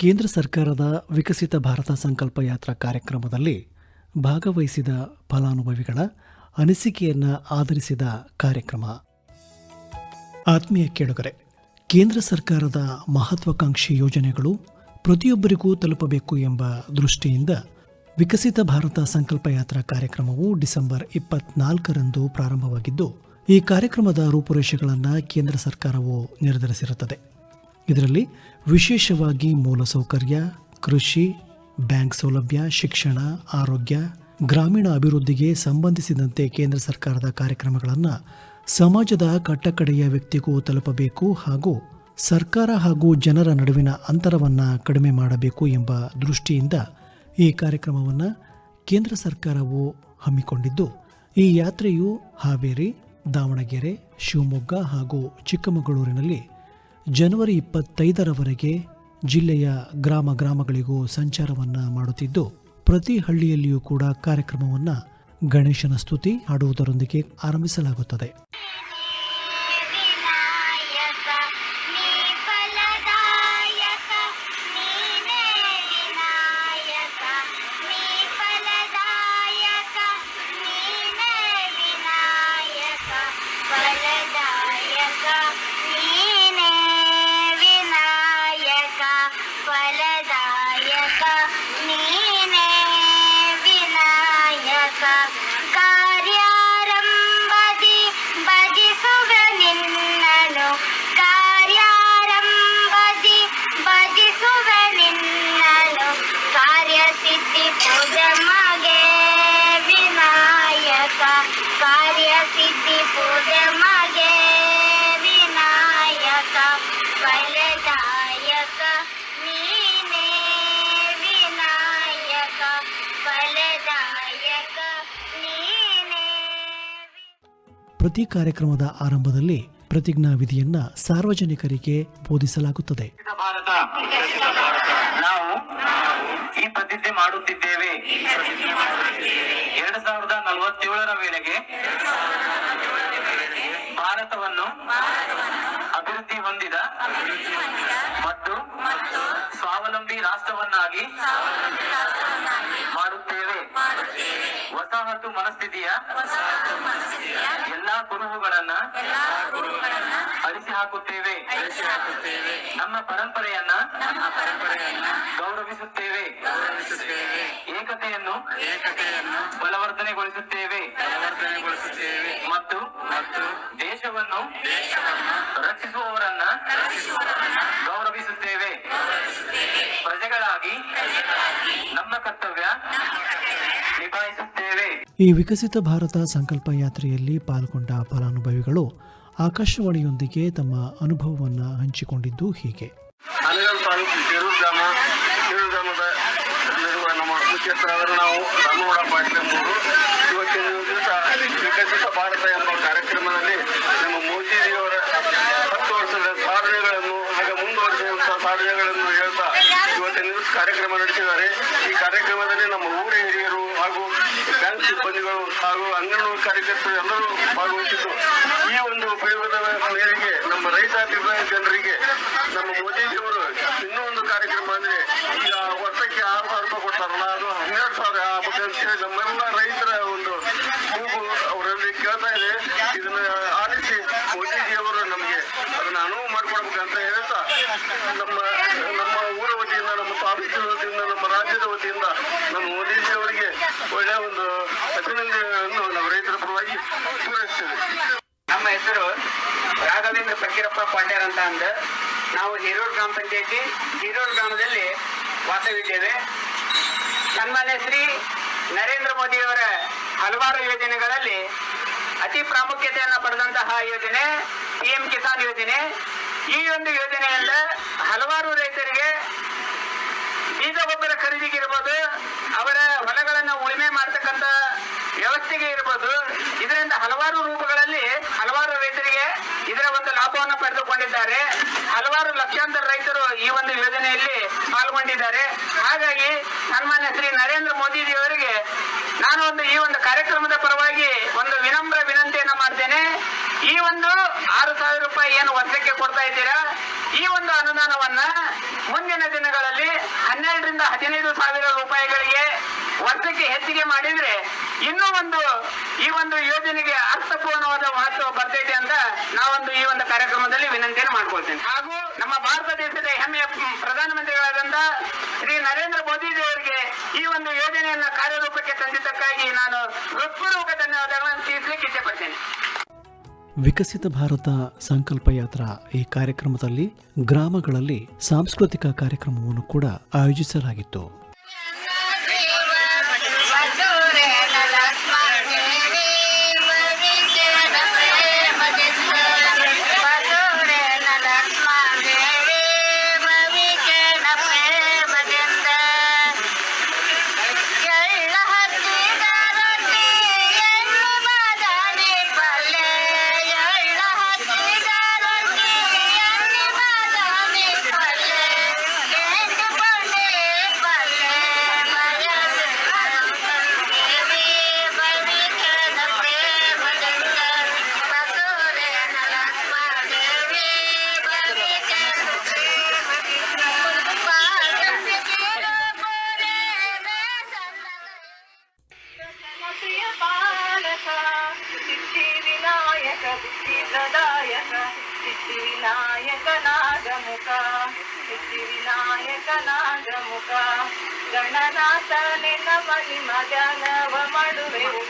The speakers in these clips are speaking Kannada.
ಕೇಂದ್ರ ಸರ್ಕಾರದ ವಿಕಸಿತ ಭಾರತ ಸಂಕಲ್ಪ ಯಾತ್ರಾ ಕಾರ್ಯಕ್ರಮದಲ್ಲಿ ಭಾಗವಹಿಸಿದ ಫಲಾನುಭವಿಗಳ ಅನಿಸಿಕೆಯನ್ನು ಆಧರಿಸಿದ ಕಾರ್ಯಕ್ರಮ. ಆತ್ಮೀಯ ಕೇಳುಗರೆ, ಕೇಂದ್ರ ಸರ್ಕಾರದ ಮಹತ್ವಾಕಾಂಕ್ಷಿ ಯೋಜನೆಗಳು ಪ್ರತಿಯೊಬ್ಬರಿಗೂ ತಲುಪಬೇಕು ಎಂಬ ದೃಷ್ಟಿಯಿಂದ ವಿಕಸಿತ ಭಾರತ ಸಂಕಲ್ಪ ಯಾತ್ರಾ ಕಾರ್ಯಕ್ರಮವು ಡಿಸೆಂಬರ್ ಇಪ್ಪತ್ನಾಲ್ಕರಂದು ಪ್ರಾರಂಭವಾಗಿದ್ದು, ಈ ಕಾರ್ಯಕ್ರಮದ ರೂಪುರೇಷೆಗಳನ್ನು ಕೇಂದ್ರ ಸರ್ಕಾರವು ನಿರ್ಧರಿಸಿರುತ್ತದೆ. ಇದರಲ್ಲಿ ವಿಶೇಷವಾಗಿ ಮೂಲಸೌಕರ್ಯ ಕೃಷಿ, ಬ್ಯಾಂಕ್ ಸೌಲಭ್ಯ, ಶಿಕ್ಷಣ, ಆರೋಗ್ಯ, ಗ್ರಾಮೀಣ ಅಭಿವೃದ್ಧಿಗೆ ಸಂಬಂಧಿಸಿದಂತೆ ಕೇಂದ್ರ ಸರ್ಕಾರದ ಕಾರ್ಯಕ್ರಮಗಳನ್ನು ಸಮಾಜದ ಕಟ್ಟಕಡೆಯ ವ್ಯಕ್ತಿಗೂ ತಲುಪಬೇಕು ಹಾಗೂ ಸರ್ಕಾರ ಹಾಗೂ ಜನರ ನಡುವಿನ ಅಂತರವನ್ನು ಕಡಿಮೆ ಮಾಡಬೇಕು ಎಂಬ ದೃಷ್ಟಿಯಿಂದ ಈ ಕಾರ್ಯಕ್ರಮವನ್ನು ಕೇಂದ್ರ ಸರ್ಕಾರವು ಹಮ್ಮಿಕೊಂಡಿದ್ದು, ಈ ಯಾತ್ರೆಯು ಹಾವೇರಿ, ದಾವಣಗೆರೆ, ಶಿವಮೊಗ್ಗ ಹಾಗೂ ಚಿಕ್ಕಮಗಳೂರಿನಲ್ಲಿ ಜನವರಿ ಇಪ್ಪತ್ತೈದರವರೆಗೆ ಜಿಲ್ಲೆಯ ಗ್ರಾಮ ಗ್ರಾಮಗಳಿಗೂ ಸಂಚಾರವನ್ನು ಮಾಡುತ್ತಿದ್ದು, ಪ್ರತಿ ಹಳ್ಳಿಯಲ್ಲಿಯೂ ಕೂಡ ಕಾರ್ಯಕ್ರಮವನ್ನು ಗಣೇಶನ ಸ್ತುತಿ ಹಾಡುವುದರೊಂದಿಗೆ ಆರಂಭಿಸಲಾಗುತ್ತದೆ. ವಿನಾಯಕ ಕಾರ್ಯಸಿದ್ಧಿ ಪೂಜೆ ಮಗೆ ವಿನಾಯಕ ಫಲದಾಯಕ ನೀನೇ ವಿನಾಯಕ ಫಲದಾಯಕ ನೀನೇ ಪ್ರತಿ ಕಾರ್ಯಕ್ರಮದ ಆರಂಭದಲ್ಲಿ ಪ್ರತಿಜ್ಞಾ ವಿಧಿಯನ್ನ ಸಾರ್ವಜನಿಕರಿಗೆ ಬೋಧಿಸಲಾಗುತ್ತದೆ. ಭಾರತ. ಈ ಪ್ರತಿಜ್ಞೆ ಮಾಡುತ್ತಿದ್ದೇವೆ. ಎರಡ್ ಸಾವಿರದ ನಲವತ್ತೇಳರ ವೇಳೆಗೆ ಭಾರತವನ್ನು ಅಭಿವೃದ್ಧಿ ಹೊಂದಿದ ಮತ್ತು ಸ್ವಾವಲಂಬಿ ರಾಷ್ಟ್ರವನ್ನಾಗಿ ವಸಾಹತು ಮನಸ್ಥಿತಿಯ ಎಲ್ಲಾ ಕುರುಹುಗಳನ್ನ ಅಳಿಸಿ ಹಾಕುತ್ತೇವೆ. ನಮ್ಮ ಪರಂಪರೆಯನ್ನ ಗೌರವಿಸುತ್ತೇವೆ. ಏಕತೆಯನ್ನು ಬಲವರ್ಧನೆಗೊಳಿಸುತ್ತೇವೆ. ಮತ್ತು ದೇಶವನ್ನು ರಕ್ಷಿಸುವವರನ್ನ ಗೌರವಿಸುತ್ತೇವೆ ಪ್ರಜೆಗಳಾಗಿ ನಮ್ಮ ಕರ್ತವ್ಯ. ನಿಭಾಯಿಸುತ್ತೇವೆ. ಈ ವಿಕಸಿತ ಭಾರತ ಸಂಕಲ್ಪ ಯಾತ್ರೆಯಲ್ಲಿ ಪಾಲ್ಗೊಂಡ ಫಲಾನುಭವಿಗಳು ಆಕಾಶವಾಣಿಯೊಂದಿಗೆ ತಮ್ಮ ಅನುಭವವನ್ನು ಹಂಚಿಕೊಂಡಿದ್ದು ಹೀಗೆ ಹನಗಲ್ ತಾಲೂಕು ಕೇರೂರು ಗ್ರಾಮ ಕೇರೂರು ಗ್ರಾಮದ ಇರುವ ನಮ್ಮ ಮುಖ್ಯಸ್ಥರಾದ ನಾವು ರಾಮಗೌಡ ಪಾಟೀಲ್ ಎಂಬುವರು ಇವತ್ತಿನ ದಿವಸ ವಿಕಸಿತ ಭಾರತ ಎಂಬ ಕಾರ್ಯಕ್ರಮದಲ್ಲಿ ನಮ್ಮ ಮೋದಿಜಿಯವರ ಹತ್ತು ವರ್ಷದ ಸಾಧನೆಗಳನ್ನು ಹಾಗೆ ಮುಂದುವರಿಸುವಂತಹ ಸಾಧನೆಗಳನ್ನು ಹೇಳ್ತಾ ಇವತ್ತಿನ ದಿವಸ ಕಾರ್ಯಕ್ರಮ ನಡೆಸಿದ್ದಾರೆ ಈ ಕಾರ್ಯಕ್ರಮದಲ್ಲಿ ನಮ್ಮ ಊರ ಹಿರಿಯರು ಹಾಗೂ ಬ್ಯಾಂಕ್ ಸಿಬ್ಬಂದಿಗಳು ಹಾಗೂ ಅಂಗನವಾಡಿ ಕಾರ್ಯಕರ್ತರು ಎಲ್ಲರೂ ಭಾಗವಹಿಸಿದ್ದು ಈ ಒಂದು ಉಪಯೋಗದ ಮೇರೆಗೆ ನಮ್ಮ ರೈತ ಅಭಿಪ್ರಾಯ ಜನರಿಗೆ ನಮ್ಮ ಮೋದಿಜಿಯವರು ಇನ್ನೂ ಒಂದು ಕಾರ್ಯಕ್ರಮ ಅಂದ್ರೆ ಈಗ ವರ್ಷಕ್ಕೆ ಆರು ಸಾವಿರ ರೂಪಾಯಿ ಕೊಡ್ತಾರಲ್ಲ ಅದು ಹನ್ನೆರಡು ಸಾವಿರ ಆಗ್ಬೇಕು ಅಂತ ಹೇಳಿ ನಮ್ಮೆಲ್ಲ ರೈತರ ಒಂದು ಕೂಗು ಅವರಲ್ಲಿ ಕೇಳ್ತಾ ಇದೆ ಇದನ್ನ ಆಲಿಸಿ ಮೋದಿಜಿಯವರು ನಮಗೆ ಅದನ್ನ ಅನುವು ಮಾಡಿಕೊಡ್ಬೇಕಂತ ಹೇಳ್ತಾ ನಮ್ಮ ನಮ್ಮ ಊರ ವತಿಯಿಂದ ನಮ್ಮ ತಾಲೂಕಿನ ವತಿಯಿಂದ ನಮ್ಮ ರಾಜ್ಯದ ವತಿಯಿಂದ ನಮ್ಮ ಮೋದಿಜಿ ಅವರಿಗೆ ಒಳ್ಳೆಯ ಒಂದು ಅಭಿನಂದನೆಗಳನ್ನು ನಾವು ರೈತರ ಪರವಾಗಿ ಪೂರೈಸ್ತೇವೆ ನಮ್ಮ ಹೆಸರು ರಾಘವೇಂದ್ರ ಫಕೀರಪ್ಪ ಪಾಟ್ಯಾರ್ ಅಂತ ಅಂದ ನಾವು ಹಿರೂರು ಗ್ರಾಮ ಪಂಚಾಯತಿ ಹಿರೂರು ಗ್ರಾಮದಲ್ಲಿ ವಾಸವಿದ್ದೇವೆ ಸನ್ಮಾನ್ಯ ಶ್ರೀ ನರೇಂದ್ರ ಮೋದಿಯವರ ಹಲವಾರು ಯೋಜನೆಗಳಲ್ಲಿ ಅತಿ ಪ್ರಾಮುಖ್ಯತೆಯನ್ನು ಪಡೆದಂತಹ ಯೋಜನೆ ಪಿ ಎಂ ಕಿಸಾನ್ ಯೋಜನೆ. ಈ ಒಂದು ಯೋಜನೆಯಿಂದ ಹಲವಾರು ರೈತರಿಗೆ ಬೀಜ ಗೊಬ್ಬರ ಖರೀದಿಗೆ ಇರ್ಬೋದು, ಅವರ ಹೊಲಗಳನ್ನು ಉಳುಮೆ ಮಾಡ್ತಕ್ಕಂಥ ವ್ಯವಸ್ಥೆಗೆ ಇರ್ಬೋದು. ಇದರಿಂದ ಹಲವಾರು ರೂಪಗಳಲ್ಲಿ ಹಲವಾರು ರೈತರಿಗೆ ಇದರ ಒಂದು ಲಾಭವನ್ನು ಪಡೆದುಕೊಂಡಿದ್ದಾರೆ ಹಲವಾರು ಲಕ್ಷಾಂತರ ರೈತರು ಈ ಒಂದು ಯೋಜನೆಯಲ್ಲಿ ಪಾಲ್ಗೊಂಡಿದ್ದಾರೆ. ಹಾಗಾಗಿ ಸನ್ಮಾನ್ಯ ಶ್ರೀ ನರೇಂದ್ರ ಮೋದಿಜಿಯವರಿಗೆ ನಾನು ಒಂದು ಈ ಒಂದು ಕಾರ್ಯಕ್ರಮದ ಪರವಾಗಿ ಒಂದು ವಿನಮ್ರ ವಿನಂತಿಯನ್ನ ಮಾಡ್ತೇನೆ. ಈ ಒಂದು ಆರು ಸಾವಿರ ರೂಪಾಯಿ ಏನು ವರ್ಷಕ್ಕೆ ಕೊಡ್ತಾ ಇದ್ದೀರಾ? ಈ ಒಂದು ಅನುದಾನವನ್ನ ಮುಂದಿನ ದಿನಗಳಲ್ಲಿ ಹನ್ನೆರಡರಿಂದ ಹದಿನೈದು ಸಾವಿರ ರೂಪಾಯಿಗಳಿಗೆ ವರ್ಷಕ್ಕೆ ಹೆಚ್ಚಿಗೆ ಮಾಡಿದ್ರೆ ಇನ್ನೂ ಒಂದು ಈ ಒಂದು ಯೋಜನೆಗೆ ಅರ್ಥಪೂರ್ಣವಾದ ಮಹತ್ವ ಬರ್ತೈತೆ ಅಂತ ನಾವೊಂದು ಈ ಒಂದು ಕಾರ್ಯಕ್ರಮದಲ್ಲಿ ವಿನಂತಿಯನ್ನು ಮಾಡ್ಕೊಳ್ತೇನೆ. ಹಾಗೂ ನಮ್ಮ ಭಾರತ ದೇಶದ ಹೆಮ್ಮೆಯ ಪ್ರಧಾನಮಂತ್ರಿಗಳಾದಂತ ಶ್ರೀ ನರೇಂದ್ರ ಮೋದಿಜಿಯವರಿಗೆ ಈ ಒಂದು ಯೋಜನೆಯನ್ನ ಕಾರ್ಯರೂಪಕ್ಕೆ ತಂದಿದ್ದಕ್ಕಾಗಿ ನಾನು ಹೃತ್ಪೂರ್ವಕ ಧನ್ಯವಾದಗಳನ್ನು ತಿಳಿಸಲಿಕ್ಕೆ ಇಚ್ಛೆಪಡ್ತೇನೆ. ವಿಕಸಿತ ಭಾರತ ಸಂಕಲ್ಪ ಯಾತ್ರಾ ಈ ಕಾರ್ಯಕ್ರಮದಲ್ಲಿ ಗ್ರಾಮಗಳಲ್ಲಿ ಸಾಂಸ್ಕೃತಿಕ ಕಾರ್ಯಕ್ರಮವನ್ನು ಕೂಡ ಆಯೋಜಿಸಲಾಗಿತ್ತು. ಗಣನಾಥನೆ ನಮ ನಿಮ ಧ್ಯಾನವ ಮಾಡುವೆವು.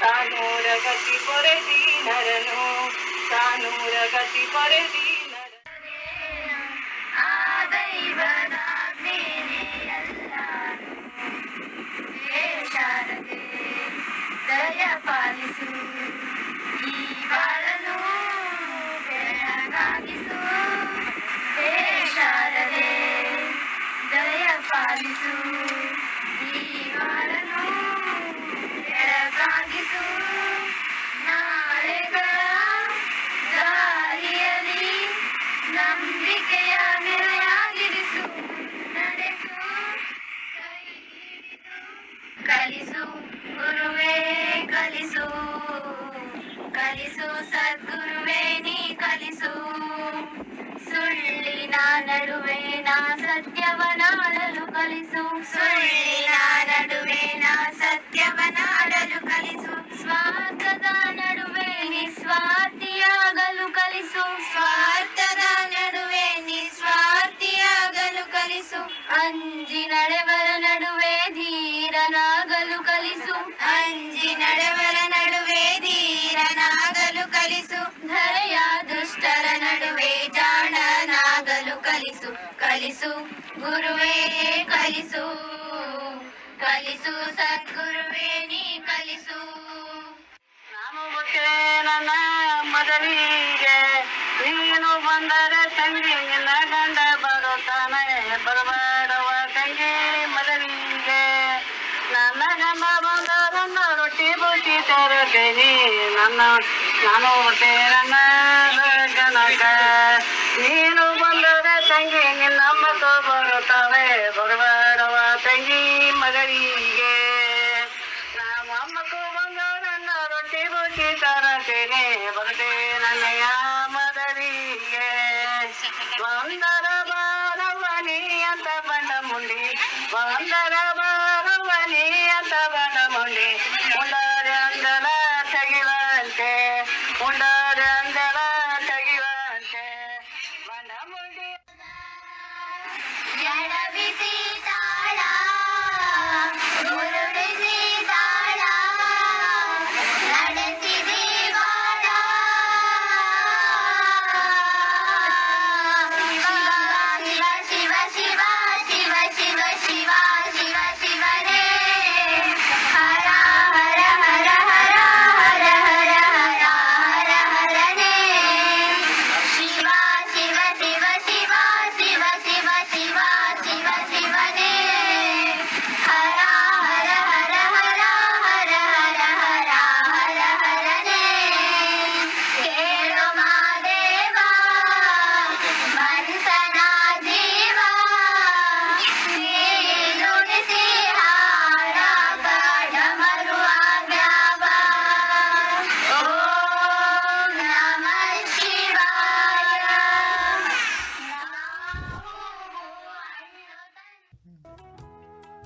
ತಾನೂರ ಗತಿ ಪೊರೆದಿ ನರನು. ತಾನೂರ ಗತಿ ಪೊರೆದಿ ದಯ ಪಾಲಿಸ ಸುಳ್ಳಿನ ನಡುವೆ ನಾ ಸತ್ಯವನಾಡಲು ಕಲಿಸು. ಸುಳ್ಳಿನ ನಡುವೆ ನಾ ಸತ್ಯವನಾಡಲು ಕಲಿಸು. ಸ್ವಾರ್ಥದ ನಡುವೆ ನಿಸ್ವಾರ್ಥಿಯಾಗಲು ಕಲಿಸು. ಸ್ವಾರ್ಥದ ನಡುವೆ ನಿಸ್ವಾರ್ಥಿಯಾಗಲು ಕಲಿಸು. ಅಂಜಿ ನಡೆವರ ನಡುವೆ ಧೀರನಾಗಲು ಕಲಿಸು. ಅಂಜಿ ನಡೆವರ ನಡುವೆ ಧೀರನಾಗಲು ಕಲಿಸು. ಧರೆಯ ದುಷ್ಟರ ನಡುವೆ ಜಾಣನಾಗಲು ಕಲಿಸು ಕಲಿಸು, ಗುರುವೇ ಕಲಿಸು. ಕಲಿಸು ಸದ್ಗುರುವೇ ನೀ ಕಲಿಸು. ನಾನು ಮೊದಲಿಗೆ ನೀನು ಬಂದರೆ ತಂಗಿ ನಿನ್ನ ಗಂಡ ಬರುತ್ತಾನೆ ಬರಬೇಡವ ತಂಗಿ ಮದುವೆಗೆ. ನನ್ನ ಗಂಡ ಬಂದ ರೊಟ್ಟಿ ಬುಟ್ಟಿ ತರುತ್ತೇನೆ ನನ್ನ ನಾನು ಬರ್ತೇನೆ ನನ್ನ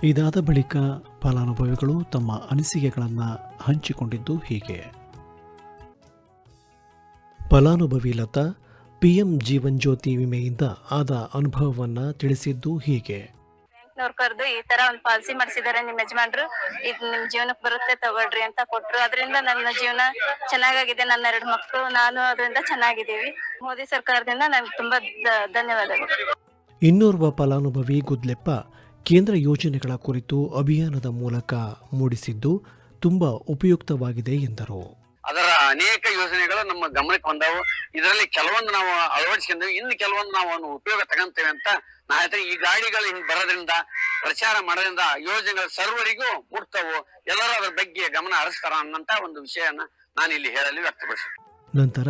ಇದಾದ ಬಳಿಕ ಫಲಾನುಭವಿಗಳು ತಮ್ಮ ಅನಿಸಿಕೆಗಳನ್ನು ಹಂಚಿಕೊಂಡಿದ್ದು ಹೀಗೆ. ಫಲಾನುಭವಿ ಲತಾ ಪಿಎಂ ಜೀವನ್ ಜ್ಯೋತಿ ವಿಮೆಯಿಂದ ಆದ ಅನುಭವವನ್ನು ತಿಳಿಸಿದ್ದು ಹೀಗೆ. ಅವ್ರು ಕರೆದು ಈ ತರ ಒಂದು ಪಾಲಿಸಿ ಮಾಡಿಸಿದ್ದಾರೆ ನಿಮ್ಮ ಯಜಮಾನ್ರು. ಇದು ನಿಮ್ ಜೀವನಕ್ಕೆ ಬರುತ್ತೆ ತಗೊಳ್ರಿ ಅಂತ ಕೊಟ್ರು. ಅದರಿಂದ ನನ್ನ ಜೀವನ ಚೆನ್ನಾಗಾಗಿದೆ. ನನ್ನ ಎರಡು ಮಕ್ಕಳು ನಾನು ಅದರಿಂದ ಚೆನ್ನಾಗಿದ್ದೀವಿ. ಮೋದಿ ಸರ್ಕಾರದಿಂದ ನನ್ಗೆ ತುಂಬಾ ಧನ್ಯವಾದಗಳು. ಇನ್ನೋರ್ವ ಫಲಾನುಭವಿ ಗುದ್ಲೆಪ್ಪ ಕೇಂದ್ರ ಯೋಜನೆಗಳ ಕುರಿತು ಅಭಿಯಾನದ ಮೂಲಕ ಮೂಡಿಸಿದ್ದು ತುಂಬಾ ಉಪಯುಕ್ತವಾಗಿದೆ ಎಂದರು. ಅದರ ಅನೇಕ ಯೋಜನೆಗಳು ನಮ್ಮ ಗಮನಕ್ಕೆ ಬಂದವು. ಇದರಲ್ಲಿ ಕೆಲವೊಂದು ನಾವು ಅಳವಡಿಸ್ಕೊಂಡೇವೆ. ಇನ್ನು ಕೆಲವೊಂದು ನಾವು ಉಪಯೋಗ ತಗೊಂತೇವೆ ಅಂತ ನಾ ಹೇಳ್ತೀನಿ. ಈ ಗಾಡಿಗಳು ಹಿಂಗೆ ಬರೋದ್ರಿಂದ ಪ್ರಚಾರ ಮಾಡೋದ್ರಿಂದ ಯೋಜನೆಗಳು ಸರ್ವರಿಗೂ ಮುಟ್ತವು. ಎಲ್ಲರೂ ಅದರ ಬಗ್ಗೆ ಗಮನ ಹರಿಸ್ತಾರ ಅನ್ನಂತ ಒಂದು ವಿಷಯನ ನಾನು ಇಲ್ಲಿ ಹೇಳಲು ವ್ಯಕ್ತಪಡಿಸ ನಂತರ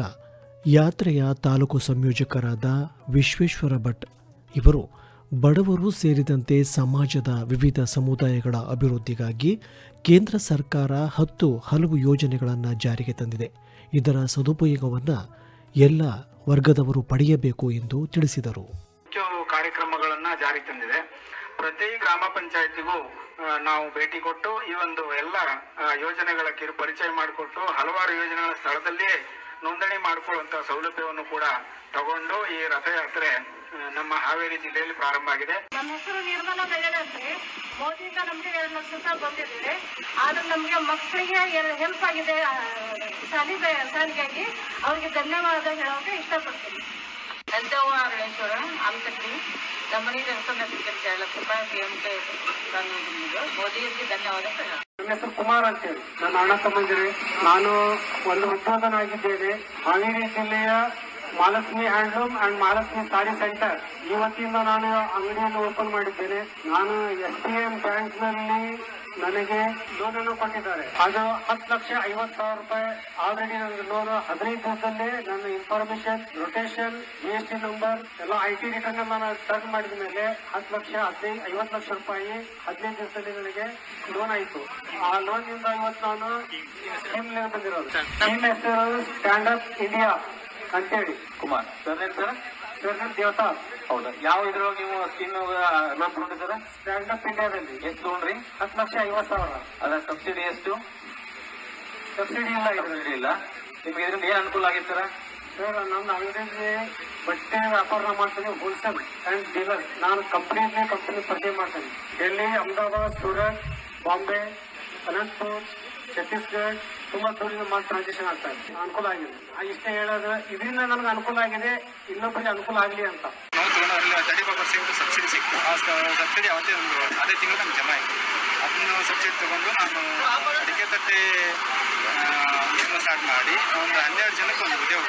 ಯಾತ್ರೆಯ ತಾಲೂಕು ಸಂಯೋಜಕರಾದ ವಿಶ್ವೇಶ್ವರ ಭಟ್ ಇವರು ಬಡವರು ಸೇರಿದಂತೆ ಸಮಾಜದ ವಿವಿಧ ಸಮುದಾಯಗಳ ಅಭಿವೃದ್ಧಿಗಾಗಿ ಕೇಂದ್ರ ಸರ್ಕಾರ ಹತ್ತು ಹಲವು ಯೋಜನೆಗಳನ್ನು ಜಾರಿಗೆ ತಂದಿದೆ. ಇದರ ಸದುಪಯೋಗವನ್ನು ಎಲ್ಲ ವರ್ಗದವರು ಪಡೆಯಬೇಕು ಎಂದು ತಿಳಿಸಿದರು. ಕಾರ್ಯಕ್ರಮಗಳನ್ನು ಜಾರಿಗೆ ತಂದಿದೆ. ಪ್ರತಿ ಗ್ರಾಮ ಪಂಚಾಯತಿಗೂ ನಾವು ಭೇಟಿ ಕೊಟ್ಟು ಈ ಒಂದು ಎಲ್ಲ ಯೋಜನೆಗಳ ಕಿರು, ಪರಿಚಯ ಮಾಡಿಕೊಟ್ಟು ಹಲವಾರು ಯೋಜನೆಗಳ ಸ್ಥಳದಲ್ಲಿಯೇ ನೋಂದಣಿ ಮಾಡಿಕೊಳ್ಳುವಂತಹ ಸೌಲಭ್ಯವನ್ನು ಕೂಡ ತಗೊಂಡು ಈ ರಥಯಾತ್ರೆ ನಮ್ಮ ಹಾವೇರಿ ಜಿಲ್ಲೆಯಲ್ಲಿ ಪ್ರಾರಂಭ ಆಗಿದೆ. ನಮ್ಮ ಹೆಸರು ನಿರ್ಮಲಾ ಬೆಳಗಡೆ ಅಂತ ಹೇಳಿ. ಮೋದಿಯಿಂದ ನಮ್ಗೆ ಎರಡು ಲಕ್ಷ ರೂಪಾಯಿ ಬಂದಿದೆ ಆದ್ರೆ ನಮ್ಗೆ ಮಕ್ಕಳಿಗೆ ಹೆಲ್ಪ್ ಆಗಿದೆ ಸಾಲಿ ಸಾಲಿಗಾಗಿ ಶಾಲೆಗಾಗಿ ಅವ್ರಿಗೆ ಧನ್ಯವಾದ ಹೇಳೋಕೆ ಇಷ್ಟಪಡ್ತೀನಿ. ಧನ್ಯವಾದ ಆಮತಕ್ರಿ ದಮಣಿ ರಸನ ಎರಡು ಲಕ್ಷ ರೂಪಾಯಿ ಪಿ ಎಂ ಕೆ ಮೋದಿಯವರಿಗೆ ಧನ್ಯವಾದ ನನ್ನ ಹೆಸರು ಕುಮಾರ್ ಅಂತೇಳಿ ನನ್ನ ಅಣ್ಣ ತಮ್ಮಂದಿರಿ. ನಾನು ಒಂದು ಉತ್ಪಾದನಾಗಿದ್ದೇನೆ ಹಾವೇರಿ ಜಿಲ್ಲೆಯ Mahalakshmi handloom and Mahalakshmi sari centre. ಇವತ್ತಿಂದ ನಾನು ಅಂಗಡಿಯನ್ನು ಓಪನ್ ಮಾಡಿದ್ದೇನೆ. ನಾನು ಎಸ್ ಬಿ ಎಂ ಬ್ಯಾಂಕ್ನಲ್ಲಿ ನನಗೆ ಲೋನ್ ಅನ್ನು ಕೊಟ್ಟಿದ್ದಾರೆ. ಅದು ಹತ್ತು ಲಕ್ಷ ಐವತ್ತು ಸಾವಿರ ರೂಪಾಯಿ. ಆಲ್ರೆಡಿ ನನಗೆ ಲೋನ್ ಹದಿನೈದು ದಿವಸದಲ್ಲಿ ನನ್ನ information rotation G S T number ಎಲ್ಲ ಐ ಟಿ ರಿಟರ್ನ್ ನಾನು ಟರ್ನ್ ಮಾಡಿದ ಮೇಲೆ ಹತ್ತು ಲಕ್ಷ ಹದಿನೈದು ಐವತ್ತು ಲಕ್ಷ ರೂಪಾಯಿ ಹದಿನೈದು ದಿವಸದಲ್ಲಿ ನನಗೆ ಲೋನ್ ಆಯಿತು. ಆ ಲೋನ್ ಇಂದ ಇವತ್ತು ನಾನು ಸ್ಕೀಮ್ ಬಂದಿರೋದು. ಸ್ಕೀಮ್ ಹೆಸರು ಸ್ಟ್ಯಾಂಡ್ ಅಪ್ ಇಂಡಿಯಾ ಅಂತೇಳಿ ಕುಮಾರ್. ಸರ್ ಸರ್ ಸರ್ ದೇವತಾ ಹೌದಾ. ಯಾವ ಇದ್ರೊಳಗೆ ನೀವು ಸ್ಕೀಮ್ ಲೋನ್ ತಗೊಂಡಿದ್ದೀರಾ ಸ್ಟ್ಯಾಂಡ್ ಅಪ್ ಇಂಡಿಯಾದಲ್ಲಿ ಎಷ್ಟು ತಗೊಂಡ್ರಿ ರೀ ಹತ್ತು ಲಕ್ಷ ಐವತ್ತು ಸಾವಿರ. ಅದ ಸಬ್ಸಿಡಿ ಎಷ್ಟು? ಸಬ್ಸಿಡಿ ಇಲ್ಲ ಇದ್ರಲ್ಲಿ ಇಲ್ಲ. ನಿಮ್ಗೆ ಇದ್ರಿಂದ ಏನ್ ಅನುಕೂಲ ಆಗಿತ್ತು ಸರ್ ನನ್ನ ಅಂಗಡಿಯಲ್ಲಿ ಬಟ್ಟೆ ವ್ಯಾಪಾರ ಮಾಡ್ತೀನಿ ಹೋಲ್ಸೇಲ್ ಅಂಡ್ ಡೀಲರ್ ನಾನು ಕಂಪ್ನಿಯಿಂದ ಕಂಪ್ನಿ ಪರ್ಚೇಸ್ ಮಾಡ್ತೀನಿ. ಡೆಲ್ಲಿ ಅಹಮದಾಬಾದ್ ಸೂರತ್ ಬಾಂಬೆ ಅನಂತಪುರ್ ಛತ್ತೀಸ್ಗಢ ತುಂಬಾ ದೂರಿಂದ ಮಾಡಿ ಟ್ರಾನ್ಸಾಕ್ಷನ್ ಆಗ್ತಾ ಇದೆ. ಅನುಕೂಲ ಆಗಿದೆ. ಇಷ್ಟ ಹೇಳೋದು ಇದರಿಂದ ನನಗೆ ಅನುಕೂಲ ಆಗಿದೆ ಇನ್ನೊಬ್ಬರಿಗೆ ಅನುಕೂಲ ಆಗಲಿ ಅಂತ. ನಾವು ತಗೊಂಡ್ರಲ್ಲಿ ತರ್ಟಿ ಫೈವ್ ಪರ್ಸೆಂಟ್ ಸಬ್ಸಿಡಿ ಸಿಕ್ತು. ಆ ಸಬ್ಸಿಡಿ ಅವತ್ತೇ ಒಂದು ಅದೇ ತಿಂಗಳು ನಮ್ಗೆ ಜಮಾ ಆಯಿತು. ಅದನ್ನು ಸಬ್ಸಿಡಿ ತಗೊಂಡು ನಾನು ಅಡಿಕೆ ತಟ್ಟೆ ಸ್ಟಾರ್ಟ್ ಮಾಡಿ ಒಂದು ಹನ್ನೆರಡು ಜನಕ್ಕೆ ಒಂದು ಉದ್ಯೋಗ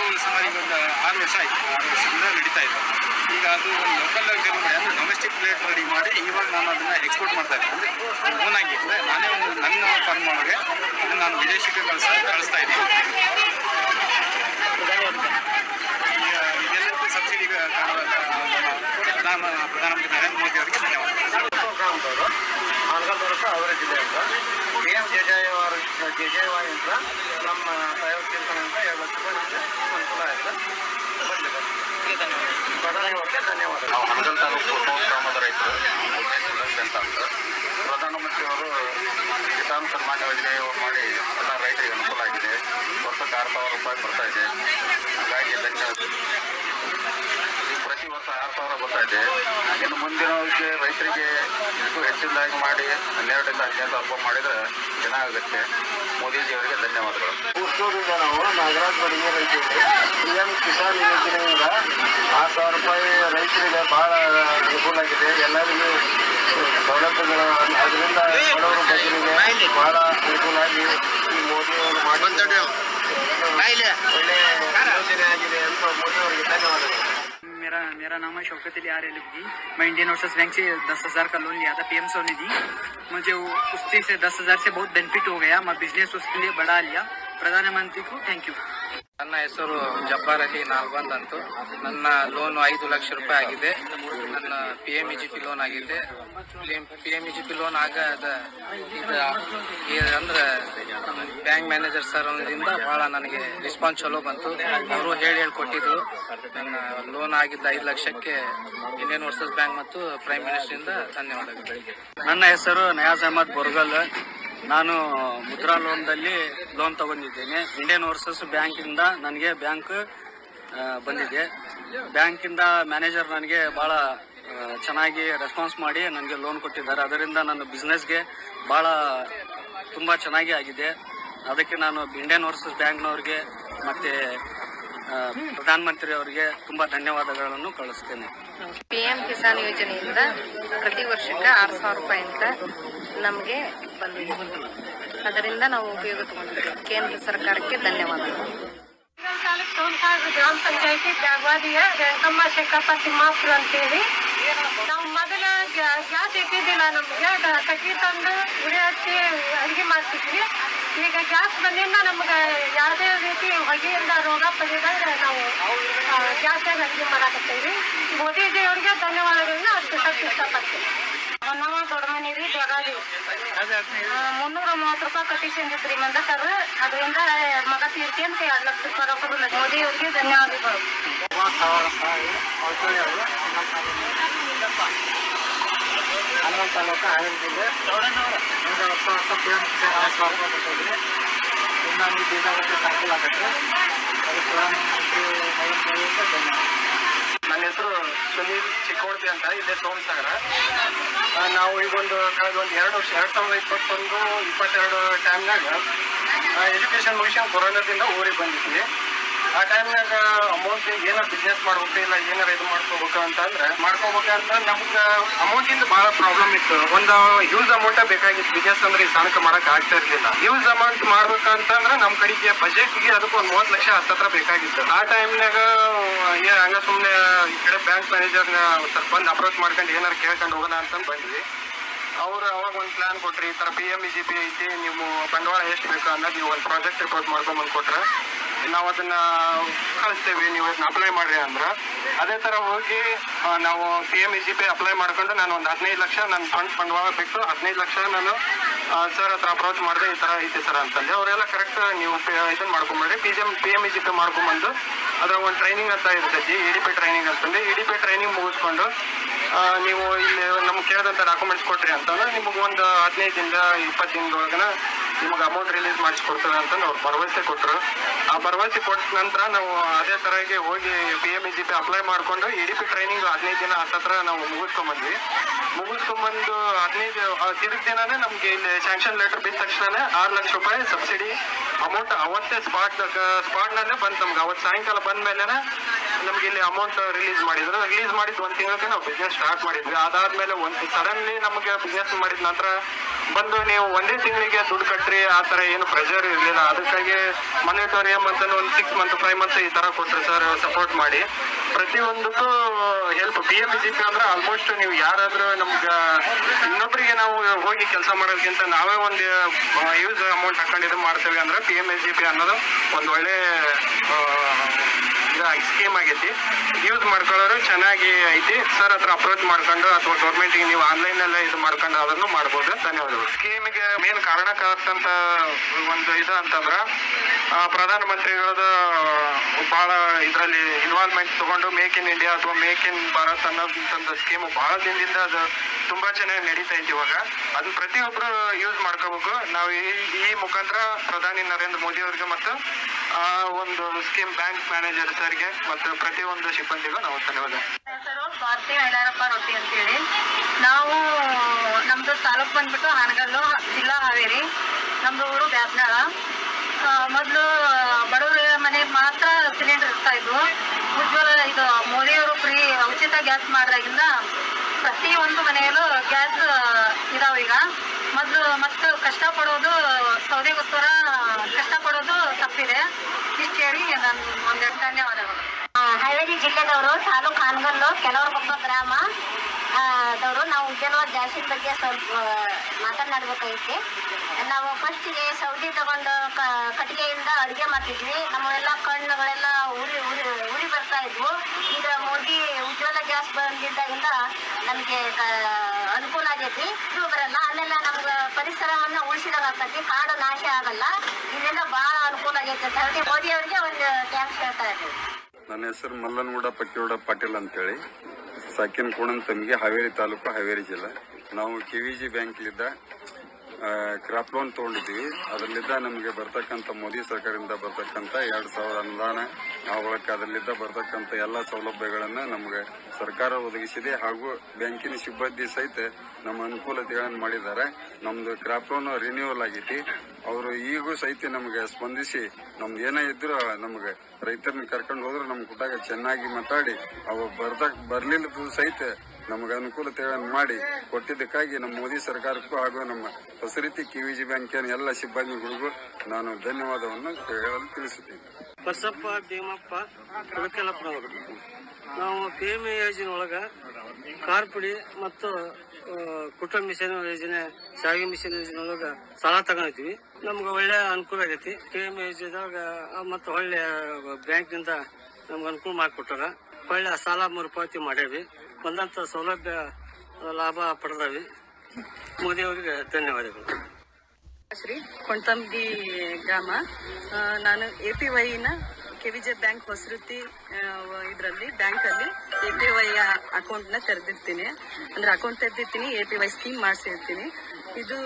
ಅದು ಸುಮಾರು ಈಗ ಒಂದು ಆರು ವರ್ಷ ಆಯಿತು. ಆರು ವರ್ಷದಿಂದ ನಡೀತಾ ಇದೆ. ಈಗ ಅದು ಒಂದು ಲೋಕಲ್ ಅಂದರೆ ಡೊಮೆಸ್ಟಿಕ್ ಪ್ಲೇಟ್ ರೆಡಿ ಮಾಡಿ ಇವಾಗ ನಾನು ಅದನ್ನು ಎಕ್ಸ್ಪೋರ್ಟ್ ಮಾಡ್ತಾ ಇದ್ದೀನಿ. ಅಂದರೆ ಓನಾಗಿ ಅಂದರೆ ನಾನೇ ಒಂದು ನನ್ನ ಫಾರ್ಮ್ ಒಳಗೆ ನಾನು ವಿದೇಶಕ್ಕೆ ಕಳಿಸ ಕಳಿಸ್ತಾ ಇದ್ದೀನಿ. ಈಗ ಇದೆಲ್ಲದಕ್ಕೂ ಸಬ್ಸಿಡಿ ಪ್ರಧಾನಮಂತ್ರಿ ನರೇಂದ್ರ ಮೋದಿ ಅವರಿಗೆ ಧನ್ಯವಾದ ಗ್ರಾಮದವರು ಮಾರ್ಗದವರಸ ಅವರ ಅಂತ. ಪಿ ಎಂ ಜೆಜೆವಾರ್ ಜೆಜೆವಾಯ್ ಅಂತ ನಮ್ಮ ಅಂತ ಎರಡು ಲಕ್ಷ ರೂಪಾಯಿ ನಮಗೆ ಅನುಕೂಲ ಆಗಿದೆ. ಪ್ರಧಾನಮಂತ್ರಿಗೆ ಧನ್ಯವಾದ ನಾವು ಹನಗಲ್ ತಾಲೂಕು ಗ್ರಾಮದ ರೈತರು. ಅಂತ ಪ್ರಧಾನಮಂತ್ರಿ ಅವರು ಕಿಸಾನ್ ಸನ್ಮಾನ ಯೋಜನೆ ಮಾಡಿ ಎಲ್ಲ ರೈತರಿಗೆ ಅನುಕೂಲ ಆಗಿದೆ. ವರ್ಷಕ್ಕೆ ಆರು ಸಾವಿರ ರೂಪಾಯಿ ಬರ್ತಾ ಇದೆ. ಹಾಗಾಗಿ ಲಕ್ಷ ಪ್ರತಿ ವರ್ಷ ಆರು ಸಾವಿರ ಬರ್ತಾ ಇದೆ. ಇನ್ನು ಮುಂದಿನ ವರ್ಷ ರೈತರಿಗೆ ಇಷ್ಟು ಹೆಚ್ಚಿನದಾಗಿ ಮಾಡಿ ಹನ್ನೆರಡರಿಂದ ಹದಿನೈದು ಹಬ್ಬ ಮಾಡಿದ್ರೆ ಚೆನ್ನಾಗುತ್ತೆ ಮೋದಿಜಿಯವರಿಗೆ ಧನ್ಯವಾದಗಳು. ಹುಟ್ಟೂರಿಂದ ನಾವು ನಾಗರಾಜ್ ಬಡಿಗೆ ರೈತರಿಗೆ ಪಿ ಎಂ ಕಿಸಾನ್ ಯೋಜನೆಯಿಂದ ಆರು ಸಾವಿರ ರೂಪಾಯಿ ರೈತರಿಗೆ ಬಹಳ ಅನುಕೂಲ ಆಗಿದೆ. ಎಲ್ಲರಿಗೂ ಸೌಲಭ್ಯಗಳು ಅದರಿಂದ ಬಡವರು ಬಗ್ಗರಿಗೆ ಬಹಳ ಅನುಕೂಲ ಆಗಿ ಈ ಮೋದಿ ಅವರು ಮಾಡಿ ಒಳ್ಳೆ ಯೋಜನೆ ಆಗಿದೆ ಅಂತ ಮೋದಿ ಅವರಿಗೆ ಧನ್ಯವಾದಗಳು. मेरा मेरा नाम है शौकत अली आर एलगी मैं इंडियन ओवरसीज बैंक से दस हजार का लोन लिया था पीएम स्वनिधि मुझे वो उससे से दस हजार से बहुत बेनिफिट हो गया मैं बिजनेस उसके लिए बढ़ा लिया प्रधानमंत्री को थैंक यू ನನ್ನ ಹೆಸರು ಜಬ್ಬಾರ್ ಅಲಿ ನಾಲ್ಬಂದ್ ಅಂತು ನನ್ನ ಲೋನು ಐದು ಲಕ್ಷ ರೂಪಾಯಿ ಆಗಿದೆ ನನ್ನ P M E G P loan ಆಗಿದೆ P M E G P loan ಆಗ ಅದ ಇದು ಇದು ಅಂದ್ರೆ ನಮ್ಮ ಬ್ಯಾಂಕ್ ಮ್ಯಾನೇಜರ್ ಸರ್ ಅನ್ನೋದ್ರಿಂದ ಭಾಳ ನನಗೆ ರೆಸ್ಪಾನ್ಸ್ ಚಲೋ ಬಂತು. ಅವರು ಹೇಳಿ ಹೇಳಿ ಕೊಟ್ಟಿದ್ರು ನನ್ನ ಲೋನ್ ಆಗಿದ್ದ ಐದು ಲಕ್ಷಕ್ಕೆ ಇಂಡಿಯನ್ ವರ್ಸಸ್ ಬ್ಯಾಂಕ್ ಮತ್ತು ಪ್ರೈಮ್ ಮಿನಿಸ್ಟರಿಂದ ಧನ್ಯವಾದಗಳು. ನನ್ನ ಹೆಸರು ನಯಾಜ್ ಅಹಮದ್ ಬೊರ್ಗಲ್. ನಾನು ಮುದ್ರಾ ಲೋನ್ದಲ್ಲಿ ಲೋನ್ ತಗೊಂಡಿದ್ದೇನೆ. ಇಂಡಿಯನ್ ಓವರ್ಸಸ್ ಬ್ಯಾಂಕಿಂದ ನನಗೆ ಬ್ಯಾಂಕ್ ಬಂದಿದೆ. ಬ್ಯಾಂಕಿಂದ ಮ್ಯಾನೇಜರ್ ನನಗೆ ಭಾಳ ಚೆನ್ನಾಗಿ ರೆಸ್ಪಾನ್ಸ್ ಮಾಡಿ ನನಗೆ ಲೋನ್ ಕೊಟ್ಟಿದ್ದಾರೆ. ಅದರಿಂದ ನನ್ನ ಬಿಸ್ನೆಸ್ಗೆ ಭಾಳ ತುಂಬ ಚೆನ್ನಾಗಿ ಆಗಿದೆ. ಅದಕ್ಕೆ ನಾನು ಇಂಡಿಯನ್ ಓವರ್ಸಸ್ ಬ್ಯಾಂಕ್ನವ್ರಿಗೆ ಮತ್ತು ಪ್ರಧಾನಮಂತ್ರಿ ಅವರಿಗೆ ತುಂಬ ಧನ್ಯವಾದಗಳನ್ನು ಕಳಿಸ್ತೇನೆ. ಪಿ ಎಂ ಕಿಸಾನ್ ಯೋಜನೆಯಿಂದ ಪ್ರತಿ ವರ್ಷಕ್ಕೆ ಆರು ಸಾವಿರ ರೂಪಾಯಿ ಅಂತ ನಮಗೆ ಬಂದಿದೆ. ಅದರಿಂದ ನಾವು ಉಪಯೋಗ ತಗೊಂಡಿದ್ದೇವೆ. ಕೇಂದ್ರ ಸರ್ಕಾರಕ್ಕೆ ಧನ್ಯವಾದಗಳು ಗ್ರಾಮ ಪಂಚಾಯತಿ ಜಾಗವಾದಿಯ ರೇಣುಕಮ್ಮ ಶೇಖಪ್ಪ ತಿಮ್ಮಾಪುರ ಅಂತೇಳಿ ನಾವು ಮೊದಲ ಗ್ಯಾಸ್ ಇಟ್ಟಿದ್ದಿಲ್ಲ ನಮ್ಗೆ ಕಟ್ಟಿ ತಂದು ಉರಿ ಹಚ್ಚಿ ಅಡಿಗೆ ಮಾಡ್ತಿದ್ವಿ. ಈಗ ಗ್ಯಾಸ್ ಬಂದಿಂದ ನಮ್ಗೆ ಯಾವುದೇ ರೀತಿ ಹೊಗೆಯಿಂದ ರೋಗ ಪಡೆದಾಗ ನಾವು ಗ್ಯಾಸ್ನಾಗ ಅಡಿಗೆ ಮಾಡಾಕತ್ತೀವಿ. ಮೋದಿಜಿ ಅವ್ರಿಗೆ ಧನ್ಯವಾದಗಳನ್ನ ಅಷ್ಟು ಇಷ್ಟಪಡ್ತೀವಿ ನಾವು ದೊಡ್ಡ ಮನೆ ರೀ ಬೆಳಗಾವಿ ಮುನ್ನೂರ ಮೂವತ್ತು ರೂಪಾಯಿ ಕಟ್ಟಿಸಿದ್ರಿ ಮಂದಕರು. ಅದರಿಂದ ಮಗ ತೀರ್ಕೊಂತ ಎರಡು ಲಕ್ಷ ರೂಪಾಯಿ ರೊಕ್ಕ. ಮೋದಿ ಅವ್ರಿಗೆ ಧನ್ಯವಾದಗಳು. ಹನ್ನೊಂದು ತಾಲೂಕು ಜಿಲ್ಲೆ ಒಂದು ಹೊಸ ಹೊಸ ಪಿ ಎಂ ಕಿಸಾನ್ ಆರು ಸಾವಿರ ರೂಪಾಯಿ ಕೊಟ್ಟಿದ್ರಿ ಇನ್ನೊಂದು ಬೀಜ ಬಗ್ಗೆ ಆಗುತ್ತೆ ಅದು ಪ್ರಧಾನಮಂತ್ರಿ ನರೇಂದ್ರ ನನ್ನ ಹೆಸರು ಸುನೀಲ್ ಚಿಕ್ಕೋಡ್ತಿ ಅಂತ, ಇಲ್ಲೇ ಸೋಮಸಾಗರ. ನಾವು ಈಗ ಒಂದು ಕಳೆದ ಒಂದು ಎರಡು ವರ್ಷ, ಎರಡು ಸಾವಿರದ ಇಪ್ಪತ್ತೊಂದು, ಇಪ್ಪತ್ತೆರಡು ಟೈಮ್ನಾಗ ಎಜುಕೇಶನ್ ಮುಗಿಸ್ಕೊಂಡು ಕೊರೋನಾದಿಂದ ಊರಿಗೆ ಬಂದಿದ್ವಿ. ಆ ಟೈಮ್ನಾಗ ಅಮೌಂಟ್ ಏನಾರ ಬಿಸ್ನೆಸ್ ಮಾಡ್ಬೇಕು ಇಲ್ಲ ಏನಾರ ಇದು ಮಾಡ್ಕೋಬೇಕು ಅಂತಂದ್ರೆ ನಮ್ಗೆ ಅಮೌಂಟಿಂದ ಬಹಳ ಪ್ರಾಬ್ಲಮ್ ಇತ್ತು. ಒಂದು ಯೂಸ್ ಅಮೌಂಟ್ ಬೇಕಾಗಿತ್ತು. ಬಿಸ್ನೆಸ್ ಅಂದ್ರೆ ಸಣ್ಣಕ್ಕೆ ಮಾಡಕ್ ಆಗ್ತಾ ಇರ್ಲಿಲ್ಲ. ಯೂಸ್ ಅಮೌಂಟ್ ಮಾಡ್ಬೇಕಂತಂದ್ರೆ ನಮ್ಮ ಕಡೆಗೆ ಬಜೆಟ್ಗೆ ಅದಕ್ಕೆ ಒಂದು ಮೂವತ್ತು ಲಕ್ಷ ಹತ್ತತ್ರ ಬೇಕಾಗಿತ್ತು. ಆ ಟೈಮ್ನಾಗ ಹಂಗ ಸುಮ್ಮನೆ ಈ ಕಡೆ ಬ್ಯಾಂಕ್ ಮ್ಯಾನೇಜರ್ನ ಸ್ವಲ್ಪ ಬಂದು ಅಪ್ರೋಚ್ ಮಾಡ್ಕೊಂಡು ಏನಾರು ಕೇಳ್ಕೊಂಡು ಹೋಗೋಣ ಅಂತ ಬಂದ್ವಿ. ಅವ್ರು ಅವಾಗ ಒಂದು ಪ್ಲಾನ್ ಕೊಟ್ರಿ, ಈ ಥರ P M E G P ಐತಿ, ನೀವು ಬಂಡವಾಳ ಎಷ್ಟು ಬೇಕು ಅನ್ನೋದು ನೀವು ಒಂದು ಪ್ರಾಜೆಕ್ಟ್ ರಿಪೋರ್ಟ್ ಮಾಡ್ಕೊಂಬಂದು ಕೊಟ್ರೆ, ನಾವು ಅದನ್ನ ಕಳಿಸ್ತೇವೆ, ನೀವು ಅದನ್ನ ಅಪ್ಲೈ ಮಾಡ್ರಿ ಅಂದ್ರೆ. ಅದೇ ಥರ ಹೋಗಿ ನಾವು P M E G P apply ಮಾಡ್ಕೊಂಡು ನಾನು ಒಂದು ಹದಿನೈದು ಲಕ್ಷ ನನ್ನ ಫಂಡ್ ಬಂಡವಾಳ ಬೇಕು. ಹದಿನೈದು ಲಕ್ಷ ನಾನು ಸರ್ ಹತ್ರ ಅಪ್ರೋಚ್ ಮಾಡಿದೆ, ಈ ಥರ ಐತಿ ಸರ್ ಅಂತಂದೆ. ಅವರೆಲ್ಲ ಕರೆಕ್ಟ್ ನೀವು ಇದನ್ನ ಮಾಡ್ಕೊಂಬಿಡ್ರಿ P M P M E G P ಮಾಡ್ಕೊಂಬಂದು ಅದ್ರ ಒಂದು ಟ್ರೈನಿಂಗ್ ಅಂತ ಇರ್ತೈತಿ ಇ ಡಿ ಪಿ ಟ್ರೈನಿಂಗ್ ಅಂತಂದು. ಇ ಡಿ ಪಿ ಟ್ರೈನಿಂಗ್ ಮುಗಿಸ್ಕೊಂಡು ನೀವು ಇಲ್ಲಿ ನಮ್ಗೆ ಕೇಳಿದಂಥ ಡಾಕ್ಯುಮೆಂಟ್ಸ್ ಕೊಟ್ರಿ ಅಂತಂದ್ರೆ ನಿಮಗೆ ಒಂದು ಹದಿನೈದಿಂದ ಇಪ್ಪತ್ತು ದಿನದೊಳಗನ ನಿಮಗೆ ಅಮೌಂಟ್ ರಿಲೀಸ್ ಮಾಡಿಸ್ಕೊಡ್ತೇವೆ ಅಂತಂದು ಅವ್ರು ಭರವಸೆ ಕೊಟ್ಟರು ಆ ಭರವಸೆ ಕೊಟ್ಟ ನಂತರ ನಾವು ಅದೇ ಥರಗೆ ಹೋಗಿ ಪಿ ಎಂ ಇ ಅಪ್ಲೈ ಮಾಡಿಕೊಂಡು ಇ ಡಿ ಪಿ ಟ್ರೈನಿಂಗ್ ಹದಿನೈದು ದಿನ ಹತ್ತತ್ರ ನಾವು ಮುಗಿಸ್ಕೊಂಬಂದ್ವಿ. ಮುಗಿಸ್ಕೊಂಬಂದು ಹದಿನೈದು ತಿರುಗಿ ದಿನನೇ ನಮಗೆ ಇಲ್ಲಿ ಸ್ಯಾಂಕ್ಷನ್ ಲೆಟರ್ ಬಿದ್ದ ತಕ್ಷಣ ಆರು ಲಕ್ಷ ರೂಪಾಯಿ ಸಬ್ಸಿಡಿ ಅಮೌಂಟ್ ಅವತ್ತೇ ಸ್ಪಾಟ್ ಸ್ಪಾಟ್ನಲ್ಲೇ ಬಂತು ನಮ್ಗೆ. ಅವತ್ತು ಸಾಯಂಕಾಲ ಬಂದ ಮೇಲೆ ನಮ್ಗೆ ಇಲ್ಲಿ ಅಮೌಂಟ್ ರಿಲೀಸ್ ಮಾಡಿದ್ರು. ರಿಲೀಸ್ ಮಾಡಿದ ಒಂದ್ ತಿಂಗಳಿಗೆ ನಾವು ಬಿಸ್ನೆಸ್ ಸ್ಟಾರ್ಟ್ ಮಾಡಿದ್ವಿ. ಅದಾದ್ಮೇಲೆ ಒಂದ್ ಸಡನ್ಲಿ ನಮಗೆ ಬಿಸ್ನೆಸ್ ಮಾಡಿದ ನಂತರ ಬಂದು ನೀವು ಒಂದೇ ತಿಂಗಳಿಗೆ ದುಡ್ಡು ಕಟ್ಟ್ರಿ ಆ ತರ ಏನು ಪ್ರೆಷರ್ ಇರಲಿಲ್ಲ. ಅದಕ್ಕಾಗಿ ಮಾನಿಟೋರಿಯಂ ಅಂತ ಒಂದು ಸಿಕ್ಸ್ ಮಂತ್ ಫೈವ್ ಮಂತ್ ಈ ತರ ಕೊಟ್ರಿ ಸರ್ ಸಪೋರ್ಟ್ ಮಾಡಿ. ಪ್ರತಿಯೊಂದಕ್ಕೂ help P M G P ಅಂದ್ರೆ ಆಲ್ಮೋಸ್ಟ್ ನೀವು ಯಾರಾದ್ರೂ ನಮ್ಗೆ ಇನ್ನೊಬ್ಬರಿಗೆ ನಾವು ಹೋಗಿ ಕೆಲಸ ಮಾಡೋದಕ್ಕಿಂತ ನಾವೇ ಒಂದು ಯೂಸ್ ಅಮೌಂಟ್ ಹಾಕೊಂಡಿದ್ದು ಮಾಡ್ತೇವೆ ಅಂದ್ರೆ P M S G P ಅನ್ನೋದು ಒಂದು ಒಳ್ಳೆ ಐಸ್ ಸ್ಕೀಮ್ ಆಗೈತಿ. ಯೂಸ್ ಮಾಡ್ಕೊಳ್ಳೋರು ಚೆನ್ನಾಗಿ ಐತಿ. ಸರ್ ಹತ್ರ ಅಪ್ರೋಚ್ ಮಾಡ್ಕೊಂಡು ಅಥವಾ ಗೌರ್ಮೆಂಟ್ಗೆ ನೀವು ಆನ್ಲೈನ್ ಎಲ್ಲ ಇದು ಮಾಡ್ಕೊಂಡು ಅದನ್ನು ಮಾಡ್ಬೋದು. ಧನ್ಯವಾದಗಳು. ಸ್ಕೀಮಿಗೆ ಮೇನ್ ಕಾರಣಕ್ಕಾಗ್ತಂತ ಒಂದು ಇದು ಅಂತಂದ್ರೆ ಪ್ರಧಾನ ಮಂತ್ರಿಗಳ ಬಹಳ ಇದರಲ್ಲಿ ಇನ್ವಾಲ್ವ್ಮೆಂಟ್ ತಗೊಂಡು ಮೇಕ್ ಇನ್ ಇಂಡಿಯಾ ಅಥವಾ ಮೇಕ್ ಇನ್ ಭಾರತ್ ಅನ್ನೋದಂತ ಸ್ಕೀಮ್ ಬಹಳ ದಿನದಿಂದ ಅದು ತುಂಬಾ ಚೆನ್ನಾಗಿ ನಡೀತಾ ಐತಿ ಇವಾಗ. ಅದನ್ನ ಪ್ರತಿಯೊಬ್ರು ಯೂಸ್ ಮಾಡ್ಕೋಬೇಕು. ನಾವು ಈ ಈ ಮುಖಾಂತರ ಪ್ರಧಾನಿ ನರೇಂದ್ರ ಮೋದಿ ಅವರಿಗೆ ಮತ್ತು ಆ ಒಂದು ಸ್ಕೀಮ್ ಬ್ಯಾಂಕ್ ಮ್ಯಾನೇಜರ್ ಸರ್ಗೆ ಮತ್ತು ಪ್ರತಿಯೊಂದು ಸಿಬ್ಬಂದಿಗೂ ನಾವು ಧನ್ಯವಾದ. ಹೆಸರು ಭಾರತಿ ಐಲಾರಪ್ಪ ರೊಟ್ಟಿ ಅಂತೇಳಿ. ನಾವು, ನಮ್ದು ತಾಲೂಕು ಬಂದ್ಬಿಟ್ಟು ಹಾನಗಲ್ಲು, ಜಿಲ್ಲಾ ಹಾವೇರಿ. ನಮ್ದು ಊರು ಬ್ಯಾಬ್ನಾಳ ಮೊದಲು, ಬಡವರ ಮನೆಗೆ ಮಾತ್ರ ಸಿಲಿಂಡರ್ ಇರ್ತಾ ಇದ್ವು. ಉಜ್ವಲ, ಇದು ಮೋದಿಯವರು ಫ್ರೀ ಉಚಿತ ಗ್ಯಾಸ್ ಮಾಡಿದಾಗಿಂದ ಪ್ರತಿಯೊಂದು ಮನೆಯಲ್ಲೂ ಗ್ಯಾಸ್ ಇದಾವ ಮತ್ತು ಕಷ್ಟಪಡೋದು ಸೌದೆಗೋಸ್ಕರ ಕಷ್ಟಪಡೋದು ತಪ್ಪಿದೆ. ಇಷ್ಟು ಹೇಳಿ ನಾನು ಒಂದೆರಡು ಧನ್ಯವಾದಗಳು. ಹಾವೇರಿ ಜಿಲ್ಲೆದವರು, ತಾಲೂಕು ಕಾನ್ಗಲ್ಲು, ಕೆಲವರು ಗ್ರಾಮ ದವರು ನಾವು ಉದ್ಯಾನವಾದ ಜಾಸ್ತಿ ಬಗ್ಗೆ ಸ್ವಲ್ಪ ಮಾತನಾಡ್ಬೇಕಾಗಿತ್ತು. ನಾವು ಫಸ್ಟಿಗೆ ಸೌದಿ ತಗೊಂಡು ಕಟ್ಟಿಗೆಯಿಂದ ಅಡುಗೆ ಮಾಡ್ತಿದ್ವಿ. ನಮ್ಮೆಲ್ಲ ಕಣ್ಣುಗಳೆಲ್ಲ ಉರಿ ಉರಿ ಉರಿ ಬರ್ತಾ ಇದ್ವು. ಈಗ ಮೋದಿ ಉಜ್ವಲ ಗ್ಯಾಸ್ ಬಂದಿದ್ದಾಗಿಂದ ನಮಗೆ ಅನುಕೂಲ ಆಗೈತಿ. ಇದು ಬರಲ್ಲ ಆಮೇಲೆ ಪರಿಸರವನ್ನ ಉಳಿಸಿದಾಗ ಕಾಡು ನಾಶ ಆಗಲ್ಲ. ಇದರಿಂದ ಬಹಳ ಅನುಕೂಲ ಆಗಿರ್ತದೆ ಮೋದಿ ಅವರಿಗೆ ಒಂದು ಥ್ಯಾಂಕ್ಸ್ ಹೇಳ್ತಾ ನನ್ನ ಹೆಸರು ಮಲ್ಲನಗೌಡ ಪಟ್ಟಿಗೌಡ ಪಾಟೀಲ್ ಅಂತೇಳಿ. ಸಾಕಿನ ಕೋಣನ್ ತಮಗೆ ಹಾವೇರಿ ತಾಲೂಕು ಹಾವೇರಿ ಜಿಲ್ಲೆ. ನಾವು ಕೆ ವಿ ಜಿ ಬ್ಯಾಂಕ್ಲಿದ್ದ ಕ್ರಾಪ್ ಲೋನ್ ತಗೊಂಡಿದ್ದೀವಿ. ಅದರಲ್ಲಿದ್ದ ನಮಗೆ ಬರ್ತಕ್ಕಂಥ ಮೋದಿ ಸರ್ಕಾರದಿಂದ ಬರ್ತಕ್ಕಂಥ ಎರಡು ಸಾವಿರ ಅನುದಾನ ಆ ಒಳಕ್ಕೆ ಅದರಲ್ಲಿದ್ದ ಬರ್ತಕ್ಕಂಥ ಎಲ್ಲ ಸೌಲಭ್ಯಗಳನ್ನು ನಮಗೆ ಸರ್ಕಾರ ಒದಗಿಸಿದೆ. ಹಾಗೂ ಬ್ಯಾಂಕಿನ ಸಿಬ್ಬಂದಿ ಸಹಿತ ನಮ್ಮ ಅನುಕೂಲತೆಗಳನ್ನು ಮಾಡಿದ್ದಾರೆ. ನಮ್ದು ಕ್ರಾಪ್ ಲೋನ್ ರಿನ್ಯೂವಲ್ ಆಗೈತಿ. ಅವರು ಈಗೂ ಸಹಿತ ನಮಗೆ ಸ್ಪಂದಿಸಿ ನಮ್ದು ಏನೇ ಇದ್ರು ನಮಗೆ ರೈತರನ್ನ ಕರ್ಕೊಂಡು ಹೋದ್ರೆ ನಮ್ಮ ಕುಟಾಗ ಚೆನ್ನಾಗಿ ಮಾತಾಡಿ, ಅವು ಬರ್ದ ಬರ್ಲಿಲ್ಲದ ಸಹಿತ ನಮಗೆ ಅನುಕೂಲತೆಗಳನ್ನು ಮಾಡಿ ಕೊಟ್ಟಿದ್ದಕ್ಕಾಗಿ ನಮ್ಮ ಮೋದಿ ಸರ್ಕಾರಕ್ಕೂ ಹಾಗೂ ನಮ್ಮ ಹೊಸರೀತಿ ಕಿವಿಜಿ ಬ್ಯಾಂಕಿನ ಎಲ್ಲ ಸಿಬ್ಬಂದಿಗಳಿಗೂ ನಾನು ಧನ್ಯವಾದವನ್ನು ಹೇಳಲು ತಿಳಿಸುತ್ತೇನೆ. ಬಸಪ್ಪ, ಭೀಮಪ್ಪ ನಾವು ಪಿ ಎಂ ಎ ಯೋಜನೆ ಒಳಗ ಕಾರ್ಪುಡಿ ಮತ್ತು ಕುಟುಂಬ ಮಿಷನ್ ಯೋಜನೆ ಶಾವಿಗೆ ಮಿಷನ್ ಯೋಜನೆ ಒಳಗ ಸಾಲ ತಗೊಂಡಿದ್ವಿ. ನಮ್ಗೆ ಒಳ್ಳೆ ಅನುಕೂಲ ಆಗೈತಿ. ಪಿ ಎಂ ಎ ಯೋಜನೆದಾಗ ಮತ್ತು ಒಳ್ಳೆ ಬ್ಯಾಂಕ್ನಿಂದ ನಮ್ಗೆ ಅನುಕೂಲ ಮಾಡಿಕೊಟ್ಟಾರ. ಒಳ್ಳೆ ಸಾಲ ಮರುಪಾವತಿ ಮಾಡೇವಿ ಬಂದಂತ ಸೌಲಭ್ಯ ಲಾಭ ಪಡೆದವಿ. ಮೋದಿ ಅವರಿಗೆ ಧನ್ಯವಾದಗಳು. ಶ್ರೀ ಕೊಂಟಂಬಿ ಗ್ರಾಮ. ನಾನು ಎ ಪಿ ವೈನ ಕೆವಿಜೆ ಬ್ಯಾಂಕ್ ಹೊಸರುತಿ ಇದರಲ್ಲಿ, ಬ್ಯಾಂಕಲ್ಲಿ ಎ ಪಿ ವೈ ನ ತೆರೆದಿರ್ತೀನಿ. ಅಂದ್ರೆ ಅಕೌಂಟ್ ತೆರೆದಿರ್ತೀನಿ, ಎ ಪಿ ವೈ ಸ್ಕೀಮ್ ಮಾಡಿಸಿರ್ತೀನಿ. ಇದು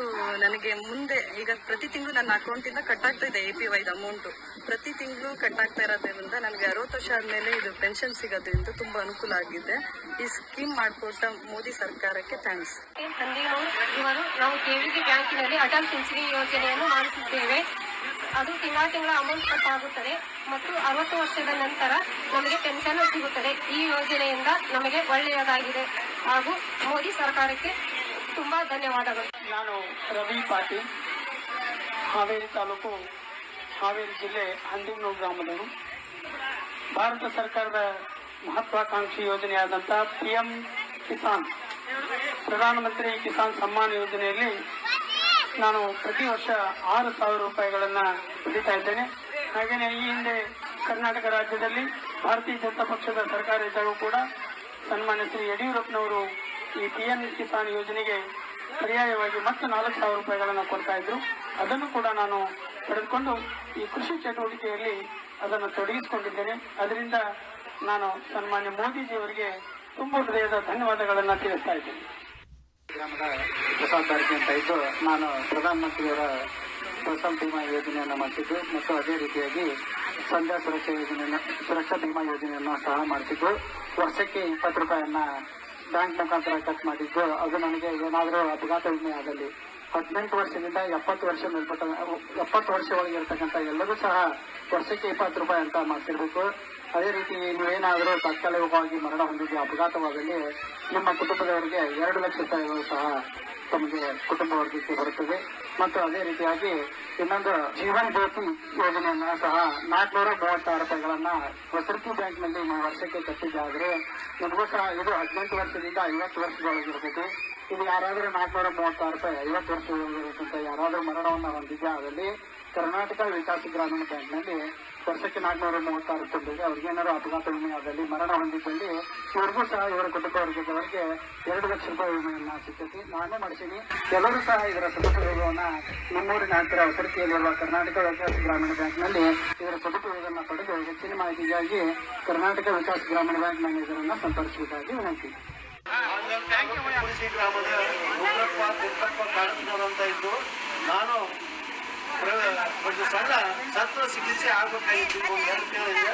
ನನಗೆ ಮುಂದೆ, ಈಗ ಪ್ರತಿ ತಿಂಗಳು ನನ್ನ ಅಕೌಂಟಿಂದ ಕಟ್ ಆಗ್ತಾ ಇದೆ ಎ ಪಿ ವೈದ ಅಮೌಂಟು. ಪ್ರತಿ ತಿಂಗಳು ಕಟ್ ಆಗ್ತಾ ಇರೋದ್ರಿಂದ ನನಗೆ ಅರವತ್ತು ವರ್ಷ ಆದಮೇಲೆ ಇದು ಪೆನ್ಷನ್ ಸಿಗೋದ್ರಿಂದ ತುಂಬಾ ಅನುಕೂಲ ಆಗಿದೆ. ಈ ಸ್ಕೀಮ್ ಮಾಡಿಕೊಟ್ಟ ಮೋದಿ ಸರ್ಕಾರಕ್ಕೆ ಥ್ಯಾಂಕ್ಸ್. ಇವರು, ನಾವು ಕೆವಿಜಿ ಬ್ಯಾಂಕಿನಲ್ಲಿ ಅಟಲ್ ಪಿಂಚಣಿ ಯೋಜನೆಯನ್ನು ಮಾಡಿಸಿದ್ದೇವೆ. ಅದು ತಿಂಗಳ ತಿಂಗಳ ಅಮೌಂಟ್ ಕಟ್ ಆಗುತ್ತದೆ ಮತ್ತು ಅರವತ್ತು ವರ್ಷದ ನಂತರ ನಮಗೆ ಪೆನ್ಷನ್ ಸಿಗುತ್ತದೆ. ಈ ಯೋಜನೆಯಿಂದ ನಮಗೆ ಒಳ್ಳೆಯದಾಗಿದೆ. ಹಾಗೂ ಮೋದಿ ಸರ್ಕಾರಕ್ಕೆ ತುಂಬಾ ಧನ್ಯವಾದಗಳು. ನಾನು ರವಿ ಪಾಟೀಲ್, ಹಾವೇರಿ ತಾಲೂಕು, ಹಾವೇರಿ ಜಿಲ್ಲೆ ಹಂದಿಮೂರು ಗ್ರಾಮದವರು ಭಾರತ ಸರ್ಕಾರದ ಮಹತ್ವಾಕಾಂಕ್ಷಿ ಯೋಜನೆಯಾದಂಥ ಪಿ ಎಂ ಕಿಸಾನ್, ಪ್ರಧಾನಮಂತ್ರಿ ಕಿಸಾನ್ ಸಮ್ಮಾನ್ ಯೋಜನೆಯಲ್ಲಿ ನಾನು ಪ್ರತಿ ವರ್ಷ ಆರು ಸಾವಿರ ರೂಪಾಯಿಗಳನ್ನು ಪಡಿತಾ ಇದ್ದೇನೆ. ಹಾಗೆಯೇ ಈ ಹಿಂದೆ ಕರ್ನಾಟಕ ರಾಜ್ಯದಲ್ಲಿ ಭಾರತೀಯ ಜನತಾ ಪಕ್ಷದ ಸರ್ಕಾರ ಇದ್ದಾಗ ಕೂಡ ಸನ್ಮಾನ್ಯ ಶ್ರೀ ಯಡಿಯೂರಪ್ಪನವರು ಈ ಪಿ ಎಂ ಕಿಸಾನ್ ಯೋಜನೆಗೆ ಪರ್ಯಾಯವಾಗಿ ಮತ್ತೆ ನಾಲ್ಕು ಸಾವಿರ ರೂಪಾಯಿಗಳನ್ನು ಕೊಡ್ತಾ ಇದ್ರು. ಅದನ್ನು ಕೂಡ ನಾನು ಪಡೆದುಕೊಂಡು ಈ ಕೃಷಿ ಚಟುವಟಿಕೆಯಲ್ಲಿ ಅದನ್ನು ತೊಡಗಿಸಿಕೊಂಡಿದ್ದೇನೆ. ಅದರಿಂದ ನಾನು ಸನ್ಮಾನ್ಯ ಮೋದಿಜಿಯವರಿಗೆ ತುಂಬ ಹೃದಯದ ಧನ್ಯವಾದಗಳನ್ನು ತಿಳಿಸ್ತಾ ಇದ್ದೇನೆ. ಗ್ರಾಮದ ಬಾರ್ಕಿ ಅಂತ ಇದ್ದು ನಾನು ಪ್ರಧಾನಮಂತ್ರಿಯವರ ಫಸಲ್ ಭೀಮಾ ಯೋಜನೆಯನ್ನು ಮಾಡಿಸಿದ್ದು ಮತ್ತು ಅದೇ ರೀತಿಯಾಗಿ ಸಂಧ್ಯಾ ಸುರಕ್ಷಾ ಯೋಜನೆಯನ್ನು, ಸುರಕ್ಷಾ ಭೀಮಾ ಯೋಜನೆಯನ್ನು ಸಹ ಮಾಡಿಸಿದ್ದು ವರ್ಷಕ್ಕೆ ಇಪ್ಪತ್ತು ರೂಪಾಯಿಯನ್ನ ಬ್ಯಾಂಕ್ ಮುಖಾಂತರ ಕಟ್ ಮಾಡಿದ್ದು. ಅದು ನನಗೆ ಏನಾದರೂ ಅಪಘಾತ ವಿಮೆ ಆಗಲಿ, ಹದಿನೆಂಟು ವರ್ಷದಿಂದ ಎಪ್ಪತ್ತು ವರ್ಷ ಮೇಲ್ಪಟ್ಟ, ಎಪ್ಪತ್ತು ವರ್ಷ ಒಳಗೆ ಇರತಕ್ಕಂಥ ಎಲ್ಲರೂ ಸಹ ವರ್ಷಕ್ಕೆ ಇಪ್ಪತ್ತು ರೂಪಾಯಿ ಅಂತ ಮಾಡಿಸಿರ್ಬೇಕು ಅದೇ ರೀತಿ ನೀವೇನಾದರೂ ತಾತ್ಕಾಲಿಕವಾಗಿ ಮರಣ ಹೊಂದಿದ್ದು ಅಪಘಾತವಾದಲ್ಲಿ ನಿಮ್ಮ ಕುಟುಂಬದವರಿಗೆ ಎರಡು ಲಕ್ಷ ರೂಪಾಯಿಗಳು ಸಹ ತಮಗೆ ಕುಟುಂಬ ವರ್ಗಕ್ಕೆ ಬರುತ್ತದೆ. ಮತ್ತು ಅದೇ ರೀತಿಯಾಗಿ ಇನ್ನೊಂದು ಜೀವನ್ ಜ್ಯೋತಿ ಯೋಜನೆಯನ್ನ ಸಹ ನಾಲ್ಕುನೂರ ಮೂವತ್ತಾರು ರೂಪಾಯಿಗಳನ್ನ ವಸತಿ ಬ್ಯಾಂಕ್ನಲ್ಲಿ ನೀವು ವರ್ಷಕ್ಕೆ ಕಟ್ಟಿದ್ದಾದ್ರೆ ನಿಮಗೂ ಸಹ ಇದು ಹದಿನೆಂಟು ವರ್ಷದಿಂದ ಐವತ್ತು ವರ್ಷದೊಳಗಿರ್ತದೆ ಇದು ಯಾರಾದರೂ ನಾಲ್ಕುನೂರ ಮೂವತ್ತಾರು ರೂಪಾಯಿ ಐವತ್ತು ವರ್ಷದೊಳಗಿರುತ್ತಂತ ಯಾರಾದರೂ ಮರಣವನ್ನು ಹೊಂದಿದ್ದೆ ಅದರಲ್ಲಿ ಕರ್ನಾಟಕ ವಿಕಾಸ ಗ್ರಾಮೀಣ ಬ್ಯಾಂಕ್ನಲ್ಲಿ ವರ್ಷಕ್ಕೆ ನಾಲ್ಕುನೂರ ಮೂವತ್ತಾರು ತುಂಬಿದೆ ಅವ್ರಿಗೆ ಏನಾದ್ರು ಅಪಘಾತ ವಿಮೆ ಆದಲ್ಲಿ ಮರಣ ಹೊಂದಿದ್ದಲ್ಲಿ ಇವ್ರಿಗೂ ಸಹ ಇವರ ಕುಟುಂಬ ವರ್ಗದವರಿಗೆ ಎರಡು ಲಕ್ಷ ರೂಪಾಯಿ ವಿಮೆಯನ್ನ ಸಿಗ್ತೈತಿ. ನಾನೇ ಮಾಡಿಸೀನಿ ಎಲ್ಲರೂ ಸಹ ಇದರ ಸದುಪಯೋಗವನ್ನ ನಮ್ಮೂರಿನ ಹತ್ತಿರ ಹೊಸರಿಕೆಯಲ್ಲಿರುವ ಕರ್ನಾಟಕ ವಿಕಾಸ ಗ್ರಾಮೀಣ ಬ್ಯಾಂಕ್ನಲ್ಲಿ ಇದರ ಸದುಪಯೋಗವನ್ನು ಪಡೆದು ಹೆಚ್ಚಿನ ಮಾಹಿತಿಗಾಗಿ ಕರ್ನಾಟಕ ವಿಕಾಸ ಗ್ರಾಮೀಣ ಬ್ಯಾಂಕ್ ಮ್ಯಾನೇಜರನ್ನ ಸಂಪರ್ಕಿಸುವುದಾಗಿ ವಿನಂತಿ. ಗ್ರಾಮದ ಅಂತ ಇದ್ದು, ನಾನು ಒಂದು ಸಣ್ಣ ಶಸ್ತ್ರ ಚಿಕಿತ್ಸೆ ಆಗಬೇಕಾಗಿತ್ತು ಎರಡು ತಿಂಗಳಿಂದ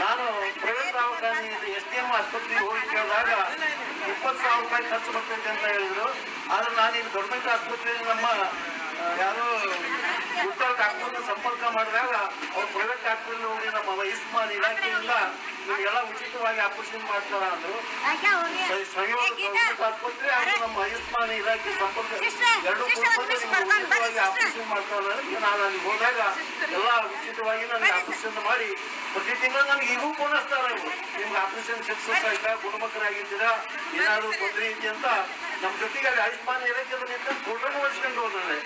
ನಾನು ಪ್ರೈವೇಟ್ ದವಾಖಾನೆ ಎಸ್ ಡಿ ಎಂ ಆಸ್ಪತ್ರೆಗೆ ಹೋಗಿ ಕೇಳಿದಾಗ ಇಪ್ಪತ್ತು ಸಾವಿರ ರೂಪಾಯಿ ಖರ್ಚು ಬರ್ತೈತೆ ಅಂತ ಹೇಳಿದ್ರು. ಆದ್ರೆ ನಾನು ಇಲ್ಲಿ ಗೌರ್ಮೆಂಟ್ ಆಸ್ಪತ್ರೆಯಲ್ಲಿ ನಮ್ಮ ಯಾರು ಉತ್ತರ ಡಾಕ್ಟರ್ನ ಸಂಪರ್ಕ ಮಾಡಿದಾಗ ಅವ್ರು ಪ್ರೈವೇಟ್ ಡಾಕ್ಟರ್ನ ಹೋಗಿ ನಮ್ಮ ಆಯುಷ್ಮಾನ್ ಇಲಾಖೆಯಿಂದ ಎಲ್ಲ ಉಚಿತವಾಗಿ ಆಪರೇಷನ್ ಮಾಡ್ತಾರ ಅಂದ್ರು ಗೌರ್ಮೆಂಟ್ ಆಸ್ಪತ್ರೆ ನಮ್ಮ ಆಯುಷ್ಮಾನ್ ಇಲಾಖೆ ಸಂಪರ್ಕ ಎರಡು ಆಪರೇಷನ್ ಮಾಡ್ತಾರೆ ನಾನು ಅಲ್ಲಿ ಹೋದಾಗ ಎಲ್ಲ ಉಚಿತವಾಗಿ ನನಗೆ ಆಪರೇಷನ್ ಮಾಡಿ ಪ್ರತಿ ತಿಂಗಳು ನನಗೆ ಈಗೂ ಇವ್ರು ನಿಮ್ಗೆ ಆಪರೇಷನ್ ಸಕ್ಸಸ್ ಆಯ್ತಾ? ಗುಣಮುಖರಾಗಿದ್ದೀರಾ ಏನಾದ್ರು ತೊಂದರೆ ಇದೆಯಂತ ನಮ್ಮ ಜೊತೆಗೆ ಅಲ್ಲಿ ಆಯುಷ್ಮಾನ್ ಇಲಾಖೆ ನಿಂತು ಫೋಟೋನು ಹೊಡ್ಸ್ಕೊಂಡು ಹೋದ್ರೆ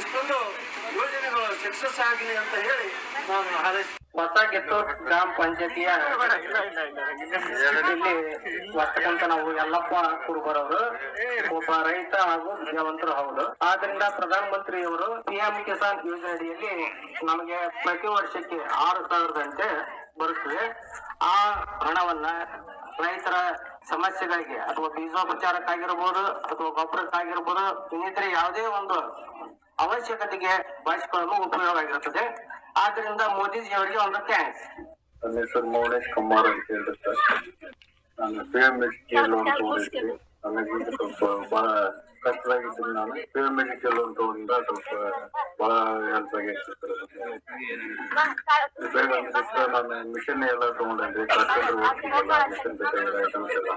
ಇಷ್ಟೊಂದು ಯೋಜನೆಗಳು ಸಕ್ಸಸ್ ಆಗಲಿ ಅಂತ ಹೇಳಿ ನಾನು ಹಾರೈಸ್ತೀನಿ. ಹೊಸ ಗೆತ್ತೂರ್ ಗ್ರಾಮ ಪಂಚಾಯತಿಯ ಇಲ್ಲಿ ವರ್ತಕ್ಕಂತ ನಾವು ಯಲ್ಲಪ್ಪ ಕುರುಬರವರು ಒಬ್ಬ ರೈತ ಹಾಗೂ ವಿದ್ಯಾವಂತರು ಹೌದು. ಆದ್ರಿಂದ ಪ್ರಧಾನ ಮಂತ್ರಿಯವರು ಪಿಎಂ ಕಿಸಾನ್ ಯೋಜನೆ ಅಡಿಯಲ್ಲಿ ನಮಗೆ ಪ್ರತಿ ವರ್ಷಕ್ಕೆ ಆರು ಸಾವಿರದಂತೆ ಬರುತ್ತದೆ. ಆ ಹಣವನ್ನ ರೈತರ ಸಮಸ್ಯೆಗಳಿಗೆ ಅಥವಾ ಬೀಜೋಪಚಾರಕ್ಕಾಗಿರ್ಬೋದು ಅಥವಾ ಗೊಬ್ಬರಕ್ಕಾಗಿರ್ಬೋದು ಇನ್ನಿತರ ಯಾವುದೇ ಒಂದು ಅವಶ್ಯಕತೆಗೆ ಬಳಸಿಕೊಳ್ಳಲು ಉಪಯೋಗ ಆಗಿರುತ್ತದೆ. ಆದ್ರಿಂದ ಮೋದಿಜಿ ಅವರಿಗೆ ಒಂದು ಥ್ಯಾಂಕ್ಸ್. ನನ್ನ ಹೆಸರು ಮೌನೇಶ್ ಕುಮಾರ್ ಅಂತ ಹೇಳಿ ಸರ್ ನಾನು P M S K loan ತಗೊಂಡಿದ್ದೆ ನನಗೆ ಸ್ವಲ್ಪ ಬಹಳ ಕಷ್ಟವಾಗಿದ್ದೀನಿ ನಾನು. P M S K loan ತಗೊಂಡಿದ್ದ ಸ್ವಲ್ಪ ಬಹಳ ಹೆಲ್ಪ್ ಆಗಿತ್ತು ಸರ್ ಸರ್ ನಾನು ಮಿಷನ್ ಎಲ್ಲ ತಗೊಂಡಿದ್ದೆ ಕಷ್ಟ ಹೋಗ್ತಿದ್ದಲ್ಲ ಮಿಷನ್ ಬೇಕಾಗಿರೋ ಐಟಮ್ಸ್ ಎಲ್ಲ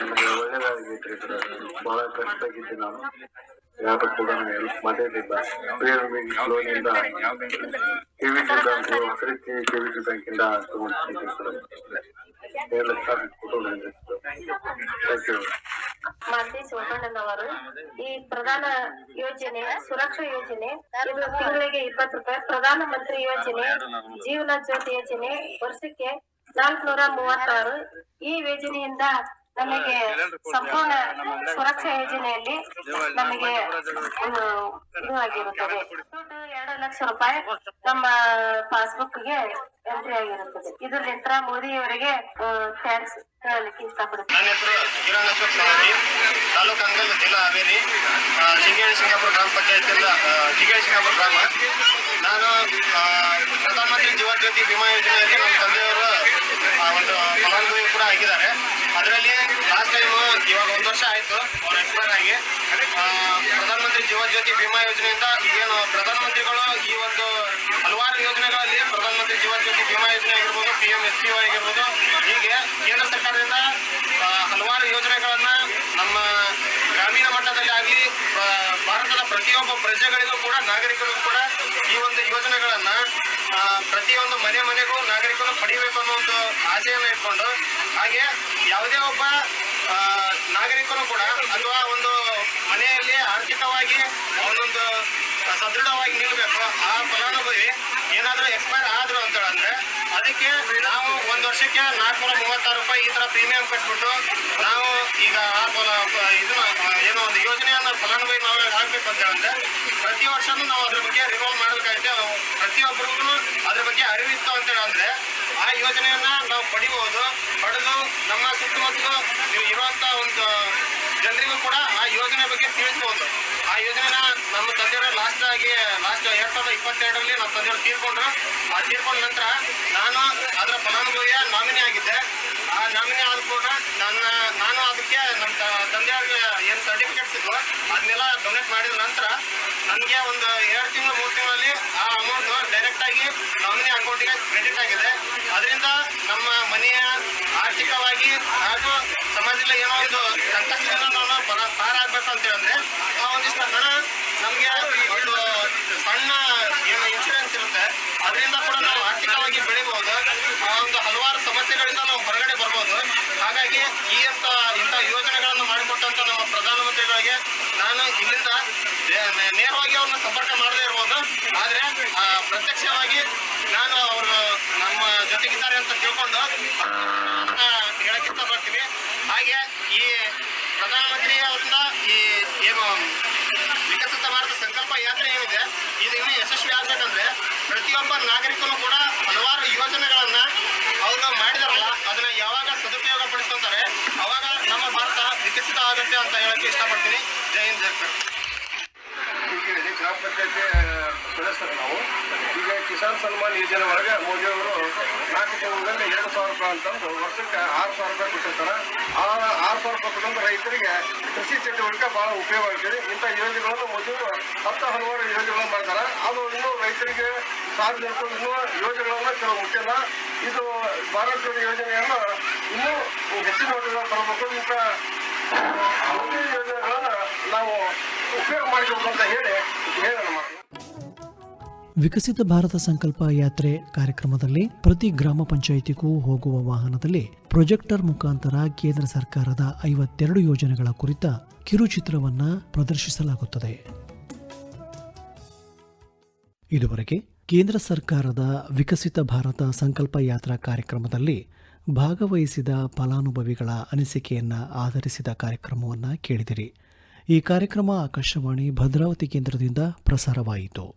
ನನಗೆ ಒಳ್ಳೇದಾಗೈತ್ರಿ ಬಹಳ ಕಷ್ಟದಾಗಿದ್ದೆ ನಾನು. ಯಾರು ಕೂಡ ಹೆಲ್ಪ್ ಮಾಡಿರಲಿಲ್ಲ P M K V KVC bank V KVC ಬ್ಯಾಂಕಿಂದ ತಗೊಂಡಿದ್ದೀನಿ ಸರ್ ಮಾಲ್ತಿ ಸೋಮಣ್ಣನವರು ಈ ಪ್ರಧಾನ ಯೋಜನೆ ಸುರಕ್ಷಾ ಯೋಜನೆ ಇದು ತಿಂಗಳಿಗೆ ಇಪ್ಪತ್ತು ರೂಪಾಯಿ. ಪ್ರಧಾನ ಮಂತ್ರಿ ಯೋಜನೆ ಜೀವನ ಜ್ಯೋತಿ ಯೋಜನೆ ವರ್ಷಕ್ಕೆ ನಾಲ್ಕುನೂರ ಮೂವತ್ತಾರು. ಈ ಯೋಜನೆಯಿಂದ ನಮಗೆ ಸಂಪೂರ್ಣ ಸುರಕ್ಷಾ ಯೋಜನೆಯಲ್ಲಿ ನಮಗೆ ಇದು ಆಗಿರುತ್ತದೆ. ದುಡ್ಡು ಎರಡು ಲಕ್ಷ ರೂಪಾಯಿ ನಮ್ಮ ಪಾಸ್ಬುಕ್ಗೆ ಎಂಟ್ರಿ ಆಗಿರುತ್ತದೆ. ಇದರಿಂದ ನಂತರ ಮೋದಿಯವರಿಗೆ ಥ್ಯಾಂಕ್ಸ್ ಹೇಳಲಿಕ್ಕೆ ಇಷ್ಟಪಡುತ್ತೇನೆ ನನ್ನ ಹೆಸರು ಕಿರಣ್ ಅಶೋಕ್ ಸಹಾರಿ ತಾಲೂಕು ಅಂಗಲ್ ಜಿಲ್ಲಾ ಹಾವೇರಿ ಆ, ಜಿಗೇಳಿ ಸಿಂಗಾಪುರ ಗ್ರಾಮ ಪಂಚಾಯತಿಯಿಂದ ಸಿಂಗಾಪುರ ಗ್ರಾಮ. ನಾನು ಪ್ರಧಾನಮಂತ್ರಿ ಜೀವ ಜ್ಯೋತಿ ವಿಮಾ ಯೋಜನೆಯಲ್ಲಿ ನಮ್ಮ ತಂದೆಯವರು ಒಂದು ಫಲಾನುಭವಿ ಕೂಡ ಆಗಿದ್ದಾರೆ. ಅದರಲ್ಲಿ ಲಾಸ್ಟ್ ಟೈಮ್ ಇವಾಗ ಒಂದು ವರ್ಷ ಆಯಿತು, ಅವ್ರು ಎಕ್ಸ್ಪೈರ್ ಆಗಿ. ಪ್ರಧಾನಮಂತ್ರಿ ಜೀವ ಜ್ಯೋತಿ ಬಿಮಾ ಯೋಜನೆಯಿಂದ ಈಗೇನು ಪ್ರಧಾನಮಂತ್ರಿಗಳು ಈ ಒಂದು ಹಲವಾರು ಯೋಜನೆಗಳಲ್ಲಿ ಪ್ರಧಾನಮಂತ್ರಿ ಜೀವ ಜ್ಯೋತಿ ಬಿಮಾ ಯೋಜನೆ ಆಗಿರ್ಬೋದು ಪಿ ಎಂ ಎಸ್ ಪಿ ಆಗಿರ್ಬೋದು, ಹೀಗೆ ಕೇಂದ್ರ ಸರ್ಕಾರದಿಂದ ಹಲವಾರು ಯೋಜನೆಗಳನ್ನು ನಮ್ಮ ಗ್ರಾಮೀಣ ಮಟ್ಟದಲ್ಲಿ ಆಗಲಿ ಭಾರತದ ಪ್ರತಿಯೊಬ್ಬ ಪ್ರಜೆಗಳಿಗೂ ಕೂಡ, ನಾಗರಿಕರಿಗೂ ಕೂಡ ಈ ಒಂದು ಯೋಜನೆಗಳನ್ನ ಪ್ರತಿಯೊಂದು ಮನೆ ಮನೆಗೂ ನಾಗರಿಕರು ಪಡಿಬೇಕು ಅನ್ನೋ ಒಂದು ಆಸೆಯನ್ನು ಇಟ್ಕೊಂಡು, ಹಾಗೆ ಯಾವುದೇ ಒಬ್ಬ ನಾಗರಿಕರು ಕೂಡ ಅಥವಾ ಒಂದು ಮನೆಯಲ್ಲಿ ಆರ್ಥಿಕವಾಗಿ ಅವನೊಂದು ಸದೃಢವಾಗಿ ನಿಲ್ಲಬೇಕು ಆ ಫಲಾನುಭವಿ ಏನಾದರೂ ಎಕ್ಸ್ಪೈರ್ ಆದ್ರು ಅಂತೇಳಂದ್ರೆ ಅದಕ್ಕೆ ನಾವು ಒಂದು ವರ್ಷಕ್ಕೆ ನಾಲ್ಕುನೂರ ಮೂವತ್ತಾರು ರೂಪಾಯಿ ಈ ತರ ಪ್ರೀಮಿಯಂ ಕಟ್ಬಿಟ್ಟು ನಾವು ಈಗ ಆ ಇದನ್ನ ಏನೋ ಒಂದು ಯೋಜನೆಯನ್ನ ಫಲಾನುಭವಿ ನಾವು ಆಗ್ಬೇಕು ಅಂತ ಹೇಳಿದ್ರೆ ಪ್ರತಿ ವರ್ಷನೂ ನಾವು ಅದ್ರ ಬಗ್ಗೆ ರಿವಾಲ್ವ್ ಮಾಡಬೇಕಾಗುತ್ತೆ. ಪ್ರತಿ ಪ್ರತಿಯೊಬ್ಬರಿಗೂ ಅದ್ರ ಬಗ್ಗೆ ಅರಿವಿತ್ತು ಅಂತ ಹೇಳಿದ್ರೆ ಆ ಯೋಜನೆಯನ್ನ ನಾವು ಪಡಿಬೋದು. ಪಡೆದು ನಮ್ಮ ಸುತ್ತಮುತ್ತಲು ನೀವು ಇರುವಂತ ಒಂದು ಜನರಿಗೂ ಕೂಡ ಆ ಯೋಜನೆ ಬಗ್ಗೆ ತಿಳಿಸ್ಬೋದು. ಆ ಯೋಜನೆನ ನಮ್ಮ ತಂದೆಯವರು ಲಾಸ್ಟ್ ಆಗಿ ಲಾಸ್ಟ್ ಎರಡ್ ಸಾವಿರದ ಇಪ್ಪತ್ತೆರಡರಲ್ಲಿ ನಮ್ಮ ತಂದೆಯವರು ತೀರ್ಕೊಂಡ್ರು. ಆ ತೀರ್ಕೊಂಡ ನಂತರ ನಾನು ಅದರ ಫಲಾನುಭವಿಯ ನಾಮಿನಿ ಆಗಿದ್ದೆ. ಆ ನಾಮಿನಿ ಆದ ಕೂಡ ನನ್ನ, ನಾನು ಅದಕ್ಕೆ ನಮ್ಮ ತಂದೆಯವ್ರಿಗೆ ಏನು ಸರ್ಟಿಫಿಕೇಟ್ಸ್ ಇದ್ವು ಅದನ್ನೆಲ್ಲ ಡೊನೇಟ್ ಮಾಡಿದ ನಂತರ ನನಗೆ ಒಂದು ಎರಡು ತಿಂಗಳು, ಮೂರು ತಿಂಗಳಲ್ಲಿ ಆ ಅಮೌಂಟ್ ಡೈರೆಕ್ಟ್ ಆಗಿ ನಾಮಿನಿ ಅಕೌಂಟಿಗೆ ಕ್ರೆಡಿಟ್ ಆಗಿದೆ. ಅದರಿಂದ ನಮ್ಮ ಮನೆಯ ಆರ್ಥಿಕವಾಗಿ ಹಾಗೂ ಸಮಾಜದಲ್ಲಿ ಅಂತ ಹೇಳಿದ್ರೆ ಆ ಒಂದಿಷ್ಟು ಹಣ ನಮಗೆ ಒಂದು ಸಣ್ಣ ಏನು ಇನ್ಶೂರೆನ್ಸ್ ಇರುತ್ತೆ, ಅದರಿಂದ ಕೂಡ ನಾವು ಆರ್ಥಿಕವಾಗಿ ಬೆಳಿಬಹುದು ಆ ಒಂದು ಹಲವಾರು ಸಮಸ್ಯೆಗಳಿಂದ ನಾವು ಹೊರಗಡೆ ಬರ್ಬೋದು. ಹಾಗಾಗಿ ಈ ಅಂತ, ಇಂಥ ಯೋಜನೆಗಳನ್ನು ಮಾಡಿಕೊಟ್ಟಂತ ನಮ್ಮ ಪ್ರಧಾನಮಂತ್ರಿಗಳಿಗೆ ನಾನು ಇಲ್ಲಿಂದ ನೇರವಾಗಿ ಅವ್ರನ್ನ ಸಂಪರ್ಕ ಮಾಡದೇ ಇರ್ಬೋದು. ಆದರೆ ಪ್ರತ್ಯಕ್ಷವಾಗಿ ನಾನು ಅವರು ನಮ್ಮ ಜೊತೆಗಿದ್ದಾರೆ ಅಂತ ತಿಳ್ಕೊಂಡು ಹೇಳಕ್ಕಿಂತ ಬರ್ತೀವಿ. ಹಾಗೆ ಈ ಪ್ರಧಾನಮಂತ್ರಿ ಅವರಿಂದ ಈ ಏನು ವಿಕಸಿತ ಭಾರತ ಸಂಕಲ್ಪ ಯಾತ್ರೆ ಏನಿದೆ ಇದು ಇನ್ನೂ ಯಶಸ್ವಿ ಆಗ್ಬೇಕಂದ್ರೆ ಪ್ರತಿಯೊಬ್ಬ ನಾಗರಿಕನು ಕೂಡ ಹಲವಾರು ಯೋಜನೆಗಳನ್ನ ಅವರು ಮಾಡಿದಾರಲ್ಲ, ಅದನ್ನ ಯಾವಾಗ ಸದುಪಯೋಗ ಪಡಿಸ್ಕೊಂತಾರೆ, ಅವಾಗ ನಮ್ಮ ಭಾರತ ವಿಕಸಿತ ಆಗುತ್ತೆ ಅಂತ ಹೇಳಕ್ಕೆ ಇಷ್ಟಪಡ್ತೀನಿ ಜೈ ಹಿಂದ್, ಜೈ. ಅಂತೇಳಿ ಗ್ರಾಮ ಪಂಚಾಯತಿ ಸದಸ್ಯರು ನಾವು. ಈಗ ಕಿಸಾನ್ ಸನ್ಮಾನ್ ಯೋಜನೆ ಒಳಗೆ ಮೋದಿಯವರು ನಾಲ್ಕು ತಿಂಗಳಲ್ಲಿ ಎರಡು ಸಾವಿರ ರೂಪಾಯಿ ಅಂತಂದು ವರ್ಷಕ್ಕೆ ಆರು ಸಾವಿರ ರೂಪಾಯಿ ಕೊಟ್ಟಿರ್ತಾರೆ. ಆ ಆರು ಸಾವಿರ ರೂಪಾಯಿ ಕೊಟ್ಟಂತ ರೈತರಿಗೆ ಕೃಷಿ ಚಟುವಟಿಕೆ ಬಹಳ ಉಪಯೋಗ ಆಗ್ತದೆ ಇಂಥ ಯೋಜನೆಗಳನ್ನು ಮೋದಿ ಅವರು ಹತ್ತು ಹಲವಾರು ಯೋಜನೆಗಳನ್ನು ಮಾಡ್ತಾರೆ. ಅದು ಇನ್ನೂ ರೈತರಿಗೆ ಸಾರ್ವಜನಿಕರು ಇನ್ನೂ ಯೋಜನೆಗಳನ್ನ ಕೆಲವು ಮುಖ್ಯನ ಇದು ಭಾರತ ಯೋಜನೆಯನ್ನು ಇನ್ನೂ ಹೆಚ್ಚಿನ ಮಟ್ಟದ ತರಬೇಕು. ಇಂಥ ಯೋಜನೆಗಳನ್ನ ವಿಕಸಿತ ಭಾರತ ಸಂಕಲ್ಪ ಯಾತ್ರೆ ಕಾರ್ಯಕ್ರಮದಲ್ಲಿ ಪ್ರತಿ ಗ್ರಾಮ ಪಂಚಾಯಿತಿಗೂ ಹೋಗುವ ವಾಹನದಲ್ಲಿ ಪ್ರೊಜೆಕ್ಟರ್ ಮುಖಾಂತರ ಕೇಂದ್ರ ಸರ್ಕಾರದ ಐವತ್ತೆರಡು ಯೋಜನೆಗಳ ಕುರಿತ ಕಿರುಚಿತ್ರವನ್ನು ಪ್ರದರ್ಶಿಸಲಾಗುತ್ತದೆ. ಇದುವರೆಗೆ ಕೇಂದ್ರ ಸರ್ಕಾರದ ವಿಕಸಿತ ಭಾರತ ಸಂಕಲ್ಪ ಯಾತ್ರಾ ಕಾರ್ಯಕ್ರಮದಲ್ಲಿ ಭಾಗವಹಿಸಿದ ಫಲಾನುಭವಿಗಳ ಅನಿಸಿಕೆಯನ್ನ ಆಧರಿಸಿದ ಕಾರ್ಯಕ್ರಮವನ್ನು ಕೇಳಿದಿರಿ. ಈ ಕಾರ್ಯಕ್ರಮ ಆಕಾಶವಾಣಿ ಭದ್ರಾವತಿ ಕೇಂದ್ರದಿಂದ ಪ್ರಸಾರವಾಯಿತು.